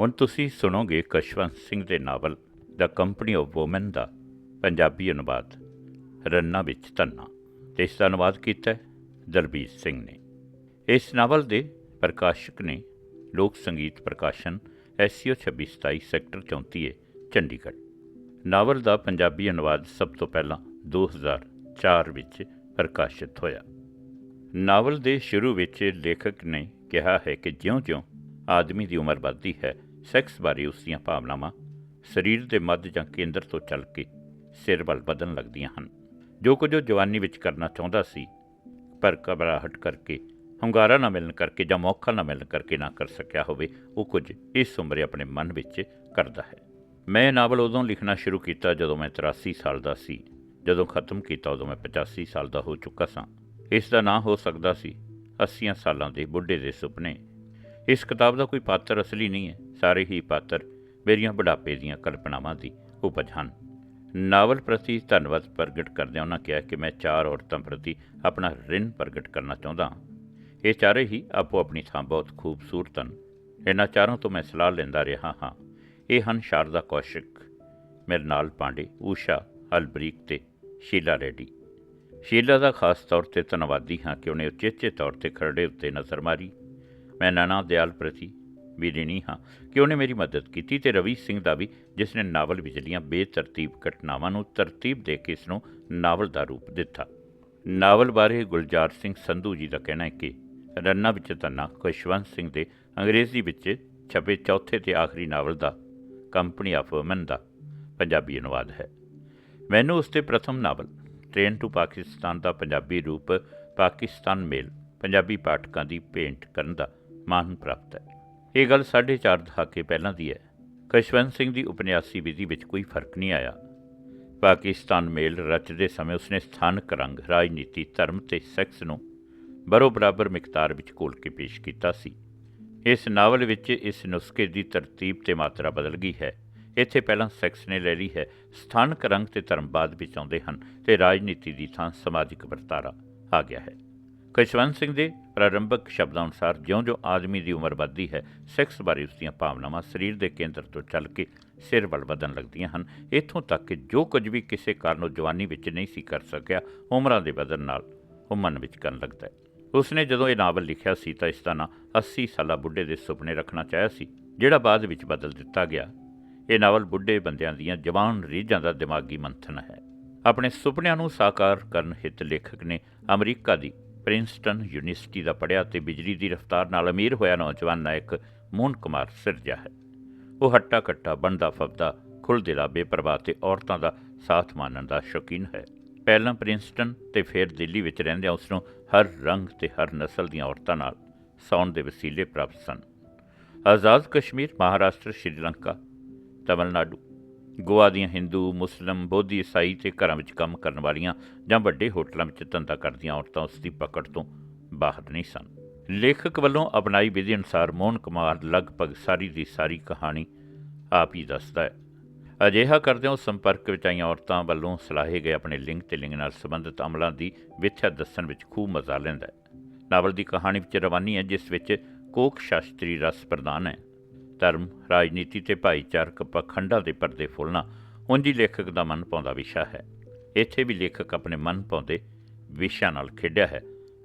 ਹੁਣ ਤੁਸੀਂ ਸੁਣੋਗੇ ਕਸ਼ਵੰਤ ਸਿੰਘ ਦੇ ਨਾਵਲ ਦਾ ਕੰਪਨੀ ਆਫ ਔਮਨ ਦਾ ਪੰਜਾਬੀ ਅਨੁਵਾਦ। ਰੰਨਾ ਵਿੱਚ ਧੰਨਾ। ਤੇ ਇਸ ਦਾ ਅਨੁਵਾਦ ਕੀਤਾ ਦਲਬੀਰ ਸਿੰਘ ਨੇ। ਇਸ ਨਾਵਲ ਦੇ ਪ੍ਰਕਾਸ਼ਕ ਨੇ ਲੋਕ ਸੰਗੀਤ ਪ੍ਰਕਾਸ਼ਨ SCO 2627 sector 34 A, Chandigarh. Novel ਦਾ ਪੰਜਾਬੀ ਅਨੁਵਾਦ ਸਭ ਤੋਂ ਪਹਿਲਾਂ 2004 ਵਿੱਚ ਪ੍ਰਕਾਸ਼ਿਤ ਹੋਇਆ। ਨਾਵਲ ਦੇ ਸ਼ੁਰੂ ਵਿੱਚ ਲੇਖਕ ਨੇ ਕਿਹਾ ਹੈ ਕਿ ਜਿਉਂ-ਜਿਉਂ ਆਦਮੀ ਦੀ ਉਮਰ ਵੱਧਦੀ ਹੈ ਸੈਕਸ ਬਾਰੇ ਉਸ ਦੀਆਂ ਭਾਵਨਾਵਾਂ ਸਰੀਰ ਦੇ ਮੱਧ ਜਾਂ ਕੇਂਦਰ ਤੋਂ ਚੱਲ ਕੇ ਸਿਰ ਵੱਲ ਵਧਣ ਲੱਗਦੀਆਂ ਹਨ। ਜੋ ਕੁਝ ਉਹ ਜਵਾਨੀ ਵਿੱਚ ਕਰਨਾ ਚਾਹੁੰਦਾ ਸੀ, ਪਰ ਘਬਰਾਹਟ ਕਰਕੇ, ਹੁੰਗਾਰਾ ਨਾ ਮਿਲਣ ਕਰਕੇ ਜਾਂ ਮੌਕਾ ਨਾ ਮਿਲਣ ਕਰਕੇ ਨਾ ਕਰ ਸਕਿਆ ਹੋਵੇ, ਉਹ ਕੁਝ ਇਸ ਉਮਰੇ ਆਪਣੇ ਮਨ ਵਿੱਚ ਕਰਦਾ ਹੈ। ਮੈਂ ਇਹ ਨਾਵਲ ਉਦੋਂ ਲਿਖਣਾ ਸ਼ੁਰੂ ਕੀਤਾ ਜਦੋਂ ਮੈਂ 83 ਸਾਲ ਦਾ ਸੀ। ਜਦੋਂ ਖਤਮ ਕੀਤਾ ਉਦੋਂ ਮੈਂ 85 ਸਾਲ ਦਾ ਹੋ ਚੁੱਕਾ ਸਾਂ। ਇਸ ਦਾ ਨਾਂ ਹੋ ਸਕਦਾ ਸੀ 80 ਸਾਲਾਂ ਦੇ ਬੁੱਢੇ ਦੇ ਸੁਪਨੇ। ਇਸ ਕਿਤਾਬ ਦਾ ਕੋਈ ਪਾਤਰ ਅਸਲੀ ਨਹੀਂ ਹੈ। ਸਾਰੇ ਹੀ ਪਾਤਰ ਮੇਰੀਆਂ ਬੁਢਾਪੇ ਦੀਆਂ ਕਲਪਨਾਵਾਂ ਦੀ ਉਪਜ ਹਨ। ਨਾਵਲ ਪ੍ਰਤੀ ਧੰਨਵਾਦ ਪ੍ਰਗਟ ਕਰਦਿਆਂ ਉਹਨਾਂ ਕਿਹਾ ਕਿ ਮੈਂ ਚਾਰ ਔਰਤਾਂ ਪ੍ਰਤੀ ਆਪਣਾ ਰਿਣ ਪ੍ਰਗਟ ਕਰਨਾ ਚਾਹੁੰਦਾ ਹਾਂ। ਇਹ ਚਾਰੇ ਹੀ ਆਪੋ ਆਪਣੀ ਥਾਂ ਬਹੁਤ ਖੂਬਸੂਰਤ ਹਨ। ਇਹਨਾਂ ਚਾਰੋਂ ਤੋਂ ਮੈਂ ਸਲਾਹ ਲੈਂਦਾ ਰਿਹਾ ਹਾਂ। ਇਹ ਹਨ ਸ਼ਾਰਦਾ ਕੌਸ਼ਿਕ ਮਿਰਨਾਲ ਪਾਂਡੇ, ਊਸ਼ਾ ਅਲਬਰੀਕ ਤੇ ਸ਼ੀਲਾ ਰੈਡੀ। ਸ਼ੀਲਾ ਦਾ ਖਾਸ ਤੌਰ ਤੇ ਧੰਨਵਾਦੀ ਹਾਂ ਕਿ ਉਹਨੇ ਉਚੇਚੇ ਤੌਰ ਤੇ ਖਰੜੇ ਉੱਤੇ ਨਜ਼ਰ ਮਾਰੀ। ਮੈਂ ਨਾਨਾ ਦਿਆਲ ਪ੍ਰਤੀ ਵੀ ਰਿਣੀ ਹਾਂ। ਕਿ ਉਹਨੇ ਮੇਰੀ ਮਦਦ ਕੀਤੀ? ਤੇ ਰਵੀ ਸਿੰਘ ਦਾ ਵੀ, ਜਿਸ ਨੇ ਨਾਵਲ ਵਿਚਲੀਆਂ ਬੇਤਰਤੀਬ ਘਟਨਾਵਾਂ ਨੂੰ ਤਰਤੀਬ ਦੇ ਕੇ ਇਸ ਨੂੰ ਨਾਵਲ ਦਾ ਰੂਪ ਦਿੱਤਾ। ਨਾਵਲ ਬਾਰੇ ਗੁਲਜ਼ਾਰ ਸਿੰਘ ਸੰਧੂ ਜੀ ਦਾ ਕਹਿਣਾ ਹੈ ਕਿ ਰੰਨਾ ਵਿੱਚ ਧੰਨਾ ਖੁਸ਼ਵੰਤ ਸਿੰਘ ਦੇ ਅੰਗਰੇਜ਼ੀ ਵਿੱਚ ਛਪੇ ਚੌਥੇ ਤੇ ਆਖਰੀ ਨਾਵਲ ਦਾ, ਕੰਪਨੀ ਆਫ ਔਮਨ ਦਾ ਪੰਜਾਬੀ ਅਨੁਵਾਦ ਹੈ। ਮੈਨੂੰ ਉਸ ਦੇ ਪ੍ਰਥਮ ਨਾਵਲ, ਟ੍ਰੇਨ ਟੂ ਪਾਕਿਸਤਾਨ ਦਾ ਪੰਜਾਬੀ ਰੂਪ, ਪਾਕਿਸਤਾਨ ਮੇਲ, ਪੰਜਾਬੀ ਪਾਠਕਾਂ ਦੀ ਭੇਂਟ ਕਰਨ ਦਾ ਮਾਣ ਪ੍ਰਾਪਤ ਹੈ। ਇਹ ਗੱਲ 4.5 ਦਹਾਕੇ ਪਹਿਲਾਂ ਦੀ ਹੈ। ਕਸ਼ਵੰਤ ਸਿੰਘ ਦੀ ਉਪਨਿਆਸੀ ਵਿਧੀ ਵਿੱਚ ਕੋਈ ਫ਼ਰਕ ਨਹੀਂ ਆਇਆ। ਪਾਕਿਸਤਾਨ ਮੇਲ ਰਚਦੇ ਸਮੇਂ ਉਸਨੇ ਸਥਾਨਕ ਰੰਗ, ਰਾਜਨੀਤੀ, ਧਰਮ ਤੇ ਸੈਕਸ ਨੂੰ ਬਰੋ ਬਰਾਬਰ ਮਿਕਤਾਰ ਵਿੱਚ ਘੋਲ ਕੇ ਪੇਸ਼ ਕੀਤਾ ਸੀ। ਇਸ ਨਾਵਲ ਵਿੱਚ ਇਸ ਨੁਸਖੇ ਦੀ ਤਰਤੀਬ ਤੇ ਮਾਤਰਾ ਬਦਲ ਗਈ ਹੈ। ਇੱਥੇ ਪਹਿਲਾਂ ਸੈਕਸ ਨੇ ਲੈ ਲਈ ਹੈ। ਸਥਾਨਕ ਰੰਗ ਤੇ ਧਰਮ ਬਾਅਦ ਵਿੱਚ ਆਉਂਦੇ ਹਨ ਤੇ ਰਾਜਨੀਤੀ ਦੀ ਥਾਂ ਸਮਾਜਿਕ ਵਰਤਾਰਾ ਆ ਗਿਆ ਹੈ। ਖੁਸ਼ਵੰਤ ਸਿੰਘ ਦੇ ਪ੍ਰਾਰੰਭਕ ਸ਼ਬਦਾਂ ਅਨੁਸਾਰ ਜਿਉਂ-ਜਿਉਂ ਆਦਮੀ ਦੀ ਉਮਰ ਵੱਧਦੀ ਹੈ ਸੈਕਸ ਬਾਰੇ ਉਸ ਦੀਆਂ ਭਾਵਨਾਵਾਂ ਸਰੀਰ ਦੇ ਕੇਂਦਰ ਤੋਂ ਚੱਲ ਕੇ ਸਿਰ ਵੱਲ ਵਧਣ ਲੱਗਦੀਆਂ ਹਨ। ਇੱਥੋਂ ਤੱਕ ਕਿ ਜੋ ਕੁਝ ਵੀ ਕਿਸੇ ਕਾਰਨ ਉਹ ਜਵਾਨੀ ਵਿੱਚ ਨਹੀਂ ਸੀ ਕਰ ਸਕਿਆ, ਉਮਰਾਂ ਦੇ ਵਧਣ ਨਾਲ ਉਹ ਮਨ ਵਿੱਚ ਕਰਨ ਲੱਗਦਾ ਹੈ। ਉਸਨੇ ਜਦੋਂ ਇਹ ਨਾਵਲ ਲਿਖਿਆ ਸੀ ਤਾਂ ਇਸ ਦਾ ਨਾਂ 80 ਸਾਲਾ ਬੁੱਢੇ ਦੇ ਸੁਪਨੇ ਰੱਖਣਾ ਚਾਹਿਆ ਸੀ, ਜਿਹੜਾ ਬਾਅਦ ਵਿੱਚ ਬਦਲ ਦਿੱਤਾ ਗਿਆ। ਇਹ ਨਾਵਲ ਬੁੱਢੇ ਬੰਦਿਆਂ ਦੀਆਂ ਜਵਾਨ ਰੀਝਾਂ ਦਾ ਦਿਮਾਗੀ ਮੰਥਨ ਹੈ। ਆਪਣੇ ਸੁਪਨਿਆਂ ਨੂੰ ਸਾਕਾਰ ਕਰਨ ਹਿੱਤ ਲੇਖਕ ਨੇ ਅਮਰੀਕਾ ਦੀ ਪ੍ਰਿੰਸਟਨ ਯੂਨੀਵਰਸਿਟੀ ਦਾ ਪੜ੍ਹਿਆ ਤੇ ਬਿਜਲੀ ਦੀ ਰਫ਼ਤਾਰ ਨਾਲ ਅਮੀਰ ਹੋਇਆ ਨੌਜਵਾਨ ਨਾਇਕ ਮੋਹਨ ਕੁਮਾਰ ਸਿਰਜਾ ਹੈ। ਉਹ ਹੱਟਾ ਕੱਟਾ ਬਣਦਾ ਫਬਦਾ ਖੁੱਲ੍ਹਦਿਲਾ ਬੇਪਰਵਾਹ ਤੇ ਔਰਤਾਂ ਦਾ ਸਾਥ ਮਾਨਣ ਦਾ ਸ਼ੌਕੀਨ ਹੈ। ਪਹਿਲਾਂ ਪ੍ਰਿੰਸਟਨ ਤੇ ਫਿਰ ਦਿੱਲੀ ਵਿੱਚ ਰਹਿੰਦਿਆਂ ਉਸ ਨੂੰ ਹਰ ਰੰਗ ਤੇ ਹਰ ਨਸਲ ਦੀਆਂ ਔਰਤਾਂ ਨਾਲ ਸੌਣ ਦੇ ਵਸੀਲੇ ਪ੍ਰਾਪਤ ਸਨ। ਆਜ਼ਾਦ ਕਸ਼ਮੀਰ, ਮਹਾਰਾਸ਼ਟਰ, ਸ਼੍ਰੀਲੰਕਾ ਤਮਿਲਨਾਡੂ ਗੋਆ ਦੀਆਂ ਹਿੰਦੂ, ਮੁਸਲਮ, ਬੋਧੀ, ਈਸਾਈ ਤੇ ਘਰਾਂ ਵਿੱਚ ਕੰਮ ਕਰਨ ਵਾਲੀਆਂ ਜਾਂ ਵੱਡੇ ਹੋਟਲਾਂ ਵਿੱਚ ਧੰਦਾ ਕਰਦੀਆਂ ਔਰਤਾਂ ਉਸ ਦੀ ਪਕੜ ਤੋਂ ਬਾਹਰ ਨਹੀਂ ਸਨ। ਲੇਖਕ ਵੱਲੋਂ ਅਪਣਾਈ ਵਿਧੀ ਅਨੁਸਾਰ ਮੋਹਨ ਕੁਮਾਰ ਲਗਭਗ ਸਾਰੀ ਦੀ ਸਾਰੀ ਕਹਾਣੀ ਆਪ ਹੀ ਦੱਸਦਾ ਹੈ। ਅਜਿਹਾ ਕਰਦਿਆਂ ਉਹ ਸੰਪਰਕ ਵਿੱਚ ਆਈਆਂ ਔਰਤਾਂ ਵੱਲੋਂ ਸਲਾਹੇ ਗਏ ਆਪਣੇ ਲਿੰਗ ਤੇ ਲਿੰਗ ਨਾਲ ਸੰਬੰਧਿਤ ਅਮਲਾਂ ਦੀ ਵਿਥਿਆ ਦੱਸਣ ਵਿੱਚ ਖੂਬ ਮਜ਼ਾ ਲੈਂਦਾ ਹੈ। ਨਾਵਲ ਦੀ ਕਹਾਣੀ ਵਿੱਚ ਰਵਾਨੀ ਹੈ, ਜਿਸ ਵਿੱਚ ਕੋਕ ਸ਼ਾਸਤਰੀ ਰਸ ਪ੍ਰਦਾਨ ਹੈ। ਧਰਮ, ਰਾਜਨੀਤੀ ਤੇ ਭਾਈਚਾਰਕ ਪਖੰਡਾਂ ਦੇ ਪਰਦੇ ਫੁੱਲਣਾ ਉਂਝ ਲੇਖਕ ਦਾ ਮਨ ਪਾਉਂਦਾ ਵਿਸ਼ਾ ਹੈ। ਇੱਥੇ ਵੀ ਲੇਖਕ ਆਪਣੇ ਮਨ ਪਾਉਂਦੇ ਵਿਸ਼ਾ ਨਾਲ ਖੇਡਿਆ ਹੈ,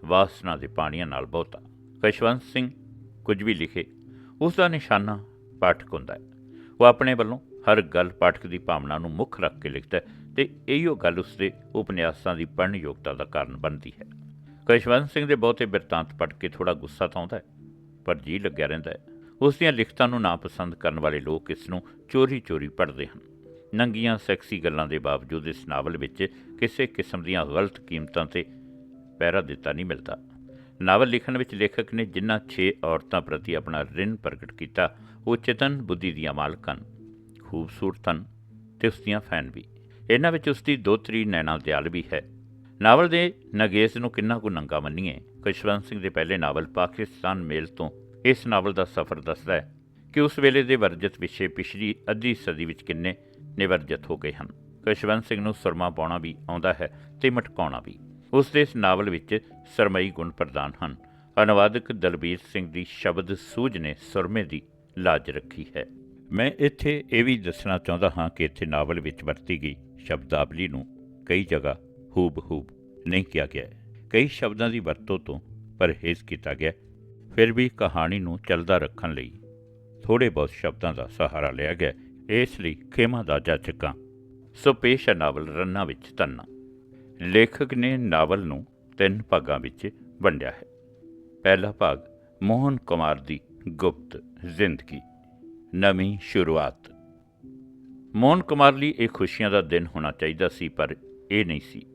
ਵਾਸਨਾ ਦੇ ਪਾਣੀਆਂ ਨਾਲ ਬਹੁਤਾ। ਕਸ਼ਵੰਤ ਸਿੰਘ ਕੁਝ ਵੀ ਲਿਖੇ ਉਸ ਦਾ ਨਿਸ਼ਾਨਾ ਪਾਠਕ ਹੁੰਦਾ ਹੈ। ਉਹ ਆਪਣੇ ਵੱਲੋਂ ਹਰ ਗੱਲ ਪਾਠਕ ਦੀ ਭਾਵਨਾ ਨੂੰ ਮੁੱਖ ਰੱਖ ਕੇ ਲਿਖਦਾ ਹੈ ਤੇ ਇਹੀਓ ਗੱਲ ਉਸ ਦੇ ਉਪਨਿਆਸਾਂ ਦੀ ਪੜ੍ਹਨ ਯੋਗਤਾ ਦਾ ਕਾਰਨ ਬਣਦੀ ਹੈ। ਕਸ਼ਵੰਤ ਸਿੰਘ ਦੇ ਬਹੁਤੇ ਬਿਰਤਾਂਤ ਪੜ੍ਹ ਕੇ ਥੋੜਾ ਗੁੱਸਾ ਤਾਂ ਆਉਂਦਾ ਹੈ, ਪਰ ਜੀ ਲੱਗਿਆ ਰਹਿੰਦਾ ਹੈ। ਉਸ ਦੀਆਂ ਲਿਖਤਾਂ ਨੂੰ ਨਾਪਸੰਦ ਕਰਨ ਵਾਲੇ ਲੋਕ ਇਸ ਨੂੰ ਚੋਰੀ-ਚੋਰੀ ਪੜ੍ਹਦੇ ਹਨ। ਨੰਗੀਆਂ, ਸੈਕਸੀ ਗੱਲਾਂ ਦੇ ਬਾਵਜੂਦ ਇਸ ਨਾਵਲ ਵਿੱਚ ਕਿਸੇ ਕਿਸਮ ਦੀਆਂ ਗਲਤ ਕੀਮਤਾਂ ਤੇ ਪਹਿਰਾ ਦਿੱਤਾ ਨਹੀਂ ਮਿਲਦਾ। ਨਾਵਲ ਲਿਖਣ ਵਿੱਚ ਲੇਖਕ ਨੇ ਜਿਨ੍ਹਾਂ 6 ਔਰਤਾਂ ਪ੍ਰਤੀ ਆਪਣਾ ਰਿਣ ਪ੍ਰਗਟ ਕੀਤਾ, ਉਹ ਚੇਤਨ ਬੁੱਧੀ ਦੀਆਂ ਮਾਲਕਾਂ ਖੂਬਸੂਰਤ ਹਨ ਤੇ ਉਸ ਦੀਆਂ ਫੈਨ ਵੀ। ਇਹਨਾਂ ਵਿੱਚ ਉਸ ਦੀ ਦੋਤਰੀ ਨੈਣਾ ਦਿਆਲ ਵੀ ਹੈ। ਨਾਵਲ ਦੇ ਨਗੇਸ਼ ਨੂੰ ਕਿੰਨਾ ਕੁ ਨੰਗਾ ਮੰਨੀਏ, ਕਸ਼ਵੰਤ ਸਿੰਘ ਦੇ ਪਹਿਲੇ ਨਾਵਲ ਪਾਕਿਸਤਾਨ ਮੇਲ ਤੋਂ ਇਸ ਨਾਵਲ ਦਾ ਸਫ਼ਰ ਦੱਸਦਾ ਹੈ ਕਿ ਉਸ ਵੇਲੇ ਦੇ ਵਰਜਿਤ ਵਿਸ਼ੇ ਪਿਛਲੀ ਅੱਧੀ ਸਦੀ ਵਿੱਚ ਕਿੰਨੇ ਨਿਵਰਜਿਤ ਹੋ ਗਏ ਹਨ। ਕਸ਼ਵੰਤ ਸਿੰਘ ਨੂੰ ਸੁਰਮਾ ਪਾਉਣਾ ਵੀ ਆਉਂਦਾ ਹੈ ਤੇ ਮਟਕਾਉਣਾ ਵੀ। ਉਸ ਦੇ ਇਸ ਨਾਵਲ ਵਿੱਚ ਸਰਮਈ ਗੁਣ ਪ੍ਰਦਾਨ ਹਨ। ਅਨੁਵਾਦਕ ਦਲਬੀਰ ਸਿੰਘ ਦੀ ਸ਼ਬਦ ਸੂਝ ਨੇ ਸੁਰਮੇ ਦੀ ਲਾਜ ਰੱਖੀ ਹੈ। ਮੈਂ ਇੱਥੇ ਇਹ ਵੀ ਦੱਸਣਾ ਚਾਹੁੰਦਾ ਹਾਂ ਕਿ ਇੱਥੇ ਨਾਵਲ ਵਿੱਚ ਵਰਤੀ ਗਈ ਸ਼ਬਦਾਵਲੀ ਨੂੰ ਕਈ ਜਗ੍ਹਾ ਹੂਬ-ਹੂਬ ਨਹੀਂ ਕਿਹਾ ਗਿਆ ਹੈ। ਕਈ ਸ਼ਬਦਾਂ ਦੀ ਵਰਤੋਂ ਤੋਂ ਪਰਹੇਜ਼ ਕੀਤਾ ਗਿਆ ਫਿਰ ਵੀ ਕਹਾਣੀ ਨੂੰ ਚੱਲਦਾ ਰੱਖਣ ਲਈ ਥੋੜੇ ਬਹੁਤ ਸ਼ਬਦਾਂ ਦਾ ਸਹਾਰਾ ਲਿਆ ਗਿਆ। ਇਸ ਲਈ ਖੇਮਾ ਦਾ ਜਾਚਕਾਂ, ਸੋ ਪੇਸ਼ ਹੈ ਨਾਵਲ ਰੰਨਾ ਵਿੱਚ ਤੰਨਾ। ਲੇਖਕ ਨੇ ਨਾਵਲ ਨੂੰ ਤਿੰਨ ਭਾਗਾਂ ਵਿੱਚ ਵੰਡਿਆ ਹੈ। ਪਹਿਲਾ ਭਾਗ, ਮੋਹਨ ਕੁਮਾਰ ਦੀ ਗੁਪਤ ਜ਼ਿੰਦਗੀ, ਨਵੀਂ ਸ਼ੁਰੂਆਤ। ਮੋਹਨ ਕੁਮਾਰ ਲਈ ਇਹ ਖੁਸ਼ੀਆਂ ਦਾ ਦਿਨ ਹੋਣਾ ਚਾਹੀਦਾ ਸੀ, ਪਰ ਇਹ ਨਹੀਂ ਸੀ।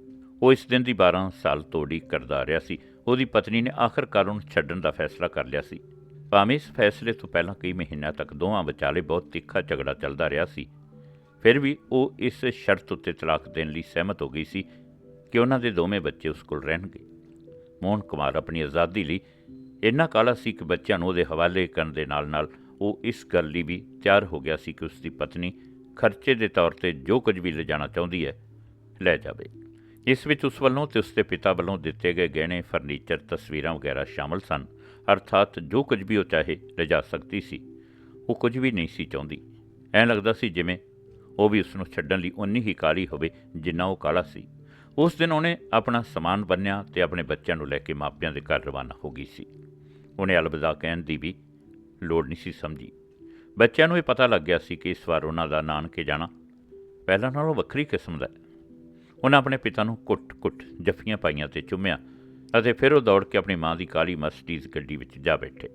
ਉਹ ਇਸ ਦਿਨ ਦੀ 12 ਸਾਲ ਤੋਂ ਉਡੀਕ ਕਰਦਾ ਰਿਹਾ ਸੀ। ਉਹਦੀ ਪਤਨੀ ਨੇ ਆਖਰਕਾਰ ਉਹਨੂੰ ਛੱਡਣ ਦਾ ਫੈਸਲਾ ਕਰ ਲਿਆ ਸੀ। ਭਾਵੇਂ ਇਸ ਫੈਸਲੇ ਤੋਂ ਪਹਿਲਾਂ ਕਈ ਮਹੀਨਿਆਂ ਤੱਕ ਦੋਵਾਂ ਵਿਚਾਲੇ ਬਹੁਤ ਤਿੱਖਾ ਝਗੜਾ ਚੱਲਦਾ ਰਿਹਾ ਸੀ, ਫਿਰ ਵੀ ਉਹ ਇਸ ਸ਼ਰਤ ਉੱਤੇ ਤਲਾਕ ਦੇਣ ਲਈ ਸਹਿਮਤ ਹੋ ਗਈ ਸੀ ਕਿ ਉਹਨਾਂ ਦੇ ਦੋਵੇਂ ਬੱਚੇ ਉਸ ਕੋਲ ਰਹਿਣਗੇ। ਮੋਹਨ ਕੁਮਾਰ ਆਪਣੀ ਆਜ਼ਾਦੀ ਲਈ ਇੰਨਾ ਕਾਲਾ ਸੀ ਕਿ ਬੱਚਿਆਂ ਨੂੰ ਉਹਦੇ ਹਵਾਲੇ ਕਰਨ ਦੇ ਨਾਲ-ਨਾਲ ਉਹ ਇਸ ਗੱਲ ਲਈ ਵੀ ਤਿਆਰ ਹੋ ਗਿਆ ਸੀ ਕਿ ਉਸ ਦੀ ਪਤਨੀ ਖਰਚੇ ਦੇ ਤੌਰ ਤੇ ਜੋ ਕੁਝ ਵੀ ਲਿਜਾਣਾ ਚਾਹੁੰਦੀ ਹੈ, ਲੈ ਜਾਵੇ। ਇਸ ਵਿੱਚ ਉਸ ਵੱਲੋਂ ਤੇ ਉਸ ਦੇ ਪਿਤਾ ਵੱਲੋਂ ਦਿੱਤੇ ਗਏ ਗਹਿਣੇ, ਫਰਨੀਚਰ, ਤਸਵੀਰਾਂ ਵਗੈਰਾ ਸ਼ਾਮਲ ਸਨ, ਅਰਥਾਤ ਜੋ ਕੁਝ ਵੀ ਉਹ ਚਾਹੇ ਲਿਜਾ ਸਕਦੀ ਸੀ, ਉਹ ਕੁਝ ਵੀ ਨਹੀਂ ਸੀ ਚਾਹੁੰਦੀ। ਐਂ ਲੱਗਦਾ ਸੀ ਜਿਵੇਂ ਉਹ ਵੀ ਉਸ ਨੂੰ ਛੱਡਣ ਲਈ ਉਨੀ ਹੀ ਕਾਲੀ ਹੋਵੇ ਜਿੰਨਾ ਉਹ ਕਾਲਾ ਸੀ। ਉਸ ਦਿਨ ਉਹਨੇ ਆਪਣਾ ਸਮਾਨ ਬੰਨਿਆ ਤੇ ਆਪਣੇ ਬੱਚਿਆਂ ਨੂੰ ਲੈ ਕੇ ਮਾਪਿਆਂ ਦੇ ਘਰ ਰਵਾਨਾ ਹੋ ਗਈ ਸੀ। ਉਹਨੇ ਅਲਵਿਦਾ ਕਹਿਣ ਦੀ ਵੀ ਲੋੜ ਨਹੀਂ ਸੀ ਸਮਝੀ। ਬੱਚਿਆਂ ਨੂੰ ਇਹ ਪਤਾ ਲੱਗ ਗਿਆ ਸੀ ਕਿ ਇਸ ਵਾਰ ਉਹਨਾਂ ਦਾ ਨਾਨਕੇ ਜਾਣਾ ਪਹਿਲਾਂ ਨਾਲੋਂ ਵੱਖਰੀ ਕਿਸਮ ਦਾ ਉਹਨਾਂ ਆਪਣੇ ਪਿਤਾ ਨੂੰ ਕੁੱਟ-ਕੁੱਟ ਜੱਫੀਆਂ ਪਾਈਆਂ ਤੇ ਚੁੰਮਿਆ ਅਤੇ ਫਿਰ ਉਹ ਦੌੜ ਕੇ ਆਪਣੀ ਮਾਂ ਦੀ ਕਾਲੀ ਮਰਸੀਡੀਜ਼ ਗੱਡੀ ਵਿੱਚ ਜਾ ਬੈਠੇ।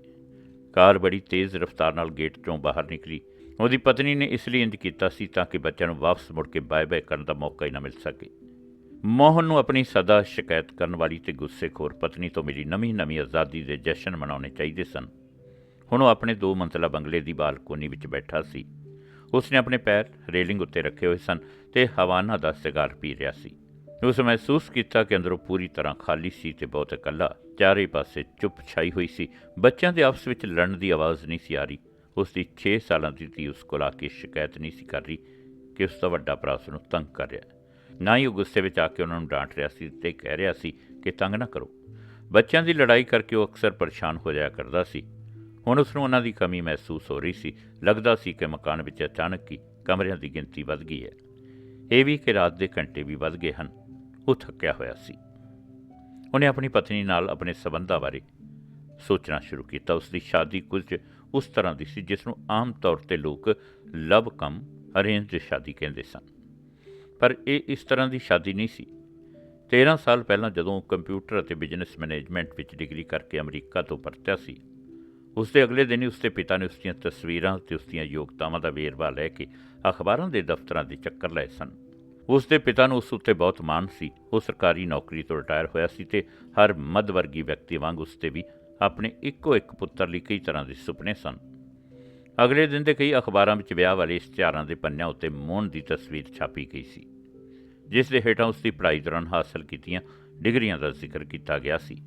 ਕਾਰ ਬੜੀ ਤੇਜ਼ ਰਫ਼ਤਾਰ ਨਾਲ ਗੇਟ ਤੋਂ ਬਾਹਰ ਨਿਕਲੀ। ਉਹਦੀ ਪਤਨੀ ਨੇ ਇਸ ਲਈ ਇੰਜ ਕੀਤਾ ਸੀ ਤਾਂ ਕਿ ਬੱਚਿਆਂ ਨੂੰ ਵਾਪਸ ਮੁੜ ਕੇ ਬਾਏ-ਬਾਏ ਕਰਨ ਦਾ ਮੌਕਾ ਹੀ ਨਾ ਮਿਲ ਸਕੇ। ਮੋਹਨ ਨੂੰ ਆਪਣੀ ਸਦਾ ਸ਼ਿਕਾਇਤ ਕਰਨ ਵਾਲੀ ਤੇ ਗੁੱਸੇਖੋਰ ਪਤਨੀ ਤੋਂ ਮਿਲੀ ਨਵੀਂ-ਨਵੀਂ ਆਜ਼ਾਦੀ ਦੇ ਜਸ਼ਨ ਮਨਾਉਣੇ ਚਾਹੀਦੇ ਸਨ। ਹੁਣ ਉਹ ਆਪਣੇ ਦੋ ਮੰਜ਼ਲਾ ਬੰਗਲੇ ਦੀ ਬਾਲਕੋਨੀ ਵਿੱਚ ਬੈਠਾ ਸੀ। ਉਸਨੇ ਆਪਣੇ ਪੈਰ ਰੇਲਿੰਗ ਉੱਤੇ ਰੱਖੇ ਹੋਏ ਸਨ ਤੇ ਹਵਾਨਾ ਦਾ ਸਿਗਾਰ ਪੀ ਰਿਹਾ ਸੀ। ਉਸ ਮਹਿਸੂਸ ਕੀਤਾ ਕਿ ਅੰਦਰੋਂ ਪੂਰੀ ਤਰ੍ਹਾਂ ਖਾਲੀ ਸੀ ਤੇ ਬਹੁਤ ਇਕੱਲਾ, ਚਾਰੇ ਪਾਸੇ ਚੁੱਪ ਛਾਈ ਹੋਈ ਸੀ। ਬੱਚਿਆਂ ਦੇ ਆਪਸ ਵਿੱਚ ਲੜਨ ਦੀ ਆਵਾਜ਼ ਨਹੀਂ ਸੀ ਆ ਰਹੀ। ਉਸ ਦੀ 6 ਸਾਲਾਂ ਦੀ ਧੀ ਉਸ ਕੋਲ ਆ ਕੇ ਸ਼ਿਕਾਇਤ ਨਹੀਂ ਸੀ ਕਰ ਰਹੀ ਕਿ ਉਸ ਦਾ ਵੱਡਾ ਭਰਾ ਉਸ ਨੂੰ ਤੰਗ ਕਰ ਰਿਹਾ ਹੈ। ਨਾ ਹੀ ਉਹ ਗੁੱਸੇ ਵਿੱਚ ਆ ਕੇ ਉਹਨਾਂ ਨੂੰ ਡਾਂਟ ਰਿਹਾ ਸੀ ਤੇ ਕਹਿ ਰਿਹਾ ਸੀ ਕਿ ਤੰਗ ਨਾ ਕਰੋ। ਬੱਚਿਆਂ ਦੀ ਲੜਾਈ ਕਰਕੇ ਉਹ ਅਕਸਰ ਪਰੇਸ਼ਾਨ ਹੋ ਜਾਇਆ ਕਰਦਾ ਸੀ। ਹੁਣ ਉਸ ਨੂੰ ਉਹਨਾਂ ਦੀ ਕਮੀ ਮਹਿਸੂਸ ਹੋ ਰਹੀ ਸੀ। ਲੱਗਦਾ ਸੀ ਕਿ ਮਕਾਨ ਵਿੱਚ ਅਚਾਨਕ ਹੀ ਕਮਰਿਆਂ ਦੀ ਗਿਣਤੀ ਵੱਧ ਗਈ ਹੈ। ਇਹ ਵੀ ਕਿ ਰਾਤ ਦੇ ਘੰਟੇ ਵੀ ਵੱਧ ਗਏ ਹਨ। ਉਹ ਥੱਕਿਆ ਹੋਇਆ ਸੀ। ਉਹਨੇ ਆਪਣੀ ਪਤਨੀ ਨਾਲ ਆਪਣੇ ਸਬੰਧਾਂ ਬਾਰੇ ਸੋਚਣਾ ਸ਼ੁਰੂ ਕੀਤਾ। ਉਸ ਦੀ ਸ਼ਾਦੀ ਕੁਝ ਉਸ ਤਰ੍ਹਾਂ ਦੀ ਸੀ ਜਿਸ ਨੂੰ ਆਮ ਤੌਰ ਤੇ ਲੋਕ ਲਵ ਕਮ ਅਰੇਂਜ ਸ਼ਾਦੀ ਕਹਿੰਦੇ ਸਨ। ਪਰ ਇਹ ਇਸ ਤਰ੍ਹਾਂ ਦੀ ਸ਼ਾਦੀ ਨਹੀਂ ਸੀ। 13 ਸਾਲ ਪਹਿਲਾਂ ਜਦੋਂ ਕੰਪਿਊਟਰ ਅਤੇ ਬਿਜ਼ਨਸ ਮੈਨੇਜਮੈਂਟ ਵਿੱਚ ਡਿਗਰੀ ਕਰਕੇ ਅਮਰੀਕਾ ਤੋਂ ਪਰਤਿਆ ਸੀ ਉਸ ਦੇ ਅਗਲੇ ਦਿਨ ਹੀ ਉਸ ਦੇ ਪਿਤਾ ਨੇ ਉਸ ਦੀਆਂ ਤਸਵੀਰਾਂ ਤੇ ਉਸ ਦੀਆਂ ਯੋਗਤਾਵਾਂ ਦਾ ਵੇਰਵਾ ਲੈ ਕੇ ਅਖਬਾਰਾਂ ਦੇ ਦਫ਼ਤਰਾਂ ਦੇ ਚੱਕਰ ਲਏ ਸਨ। ਉਸ ਦੇ ਪਿਤਾ ਨੂੰ ਉਸ ਉੱਤੇ ਬਹੁਤ ਮਾਣ ਸੀ। ਉਹ ਸਰਕਾਰੀ ਨੌਕਰੀ ਤੋਂ ਰਿਟਾਇਰ ਹੋਇਆ ਸੀ ਤੇ ਹਰ ਮੱਧ ਵਰਗੀ ਵਿਅਕਤੀ ਵਾਂਗ ਉਸ ਤੇ ਵੀ ਆਪਣੇ ਇੱਕੋ ਇੱਕ ਪੁੱਤਰ ਲਈ ਕਈ ਤਰ੍ਹਾਂ ਦੇ ਸੁਪਨੇ ਸਨ। ਅਗਲੇ ਦਿਨ ਦੇ ਕਈ ਅਖਬਾਰਾਂ ਵਿੱਚ ਵਿਆਹ ਵਾਲੇ ਇਸ਼ਤਿਹਾਰਾਂ ਦੇ ਪੰਨਿਆਂ ਉੱਤੇ ਮੋਹਨ ਦੀ ਤਸਵੀਰ ਛਾਪੀ ਗਈ ਸੀ, ਜਿਸ ਦੇ ਹੇਠਾਂ ਉਸ ਦੀ ਪੜ੍ਹਾਈ ਦੌਰਾਨ ਹਾਸਲ ਕੀਤੀਆਂ ਡਿਗਰੀਆਂ ਦਾ ਜ਼ਿਕਰ ਕੀਤਾ ਗਿਆ ਸੀ।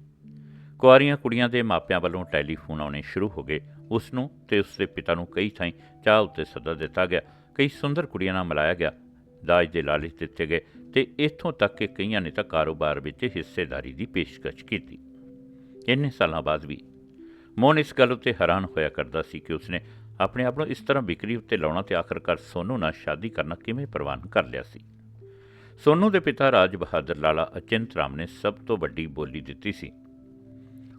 ਕੁਆਰੀਆਂ ਕੁੜੀਆਂ ਦੇ ਮਾਪਿਆਂ ਵੱਲੋਂ ਟੈਲੀਫੋਨ ਆਉਣੇ ਸ਼ੁਰੂ ਹੋ ਗਏ। ਉਸ ਨੂੰ ਤੇ ਉਸ ਦੇ ਪਿਤਾ ਨੂੰ ਕਈ ਥਾਈਂ ਚਾਹ ਉੱਤੇ ਸੱਦਾ ਦਿੱਤਾ ਗਿਆ। ਕਈ ਸੁੰਦਰ ਕੁੜੀਆਂ ਨਾਲ ਮਿਲਾਇਆ ਗਿਆ। ਦਾਜ ਦੇ ਲਾਲਚ ਦਿੱਤੇ ਗਏ ਤੇ ਇੱਥੋਂ ਤੱਕ ਕਿ ਕਈਆਂ ਨੇ ਤਾਂ ਕਾਰੋਬਾਰ ਵਿੱਚ ਹਿੱਸੇਦਾਰੀ ਦੀ ਪੇਸ਼ਕਸ਼ ਕੀਤੀ। ਇੰਨੇ ਸਾਲਾਂ ਬਾਅਦ ਵੀ ਮੋਹਨ ਇਸ ਗੱਲ ਉੱਤੇ ਹੈਰਾਨ ਹੋਇਆ ਕਰਦਾ ਸੀ ਕਿ ਉਸਨੇ ਆਪਣੇ ਆਪ ਨੂੰ ਇਸ ਤਰ੍ਹਾਂ ਵਿਕਰੀ ਉੱਤੇ ਲਾਉਣਾ ਤੇ ਆਖਰਕਾਰ ਸੋਨੂ ਨਾਲ ਸ਼ਾਦੀ ਕਰਨਾ ਕਿਵੇਂ ਪ੍ਰਵਾਨ ਕਰ ਲਿਆ ਸੀ। ਸੋਨੂ ਦੇ ਪਿਤਾ ਰਾਜ ਬਹਾਦਰ ਲਾਲਾ ਅਚਿੰਤ ਰਾਮ ਨੇ ਸਭ ਤੋਂ ਵੱਡੀ ਬੋਲੀ ਦਿੱਤੀ ਸੀ।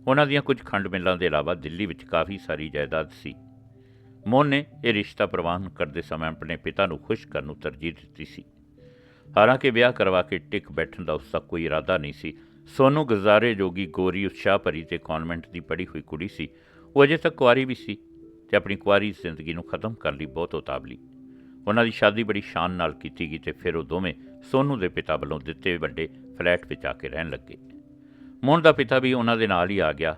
ਉਹਨਾਂ ਦੀਆਂ ਕੁਝ ਖੰਡ ਮਿੱਲਾਂ ਦੇ ਇਲਾਵਾ ਦਿੱਲੀ ਵਿੱਚ ਕਾਫੀ ਸਾਰੀ ਜਾਇਦਾਦ ਸੀ। ਮੋਹਨ ਨੇ ਇਹ ਰਿਸ਼ਤਾ ਪ੍ਰਵਾਨ ਕਰਦੇ ਸਮੇਂ ਆਪਣੇ ਪਿਤਾ ਨੂੰ ਖੁਸ਼ ਕਰਨ ਨੂੰ ਤਰਜੀਹ ਦਿੱਤੀ ਸੀ। ਹਾਲਾਂਕਿ ਵਿਆਹ ਕਰਵਾ ਕੇ ਟਿਕ ਬੈਠਣ ਦਾ ਉਸ ਦਾ ਕੋਈ ਇਰਾਦਾ ਨਹੀਂ ਸੀ। ਸੋਨੂ ਗੁਜ਼ਾਰੇ ਜੋਗੀ ਗੋਰੀ ਉਤਸ਼ਾਹ ਭਰੀ ਤੇ ਕਨਵੈਂਟ ਦੀ ਪੜ੍ਹੀ ਹੋਈ ਕੁੜੀ ਸੀ। ਉਹ ਅਜੇ ਤੱਕ ਕੁਆਰੀ ਵੀ ਸੀ ਤੇ ਆਪਣੀ ਕੁਆਰੀ ਜ਼ਿੰਦਗੀ ਨੂੰ ਖਤਮ ਕਰਨ ਲਈ ਬਹੁਤ ਉਤਾਵਲੀ। ਉਹਨਾਂ ਦੀ ਸ਼ਾਦੀ ਬੜੀ ਸ਼ਾਨ ਨਾਲ ਕੀਤੀ ਗਈ ਤੇ ਫਿਰ ਉਹ ਦੋਵੇਂ ਸੋਨੂ ਦੇ ਪਿਤਾ ਵੱਲੋਂ ਦਿੱਤੇ ਵੱਡੇ ਫਲੈਟ ਵਿੱਚ ਆ ਕੇ ਰਹਿਣ ਲੱਗੇ। ਮੋਹਨ ਦਾ ਪਿਤਾ ਵੀ ਉਹਨਾਂ ਦੇ ਨਾਲ ਹੀ ਆ ਗਿਆ।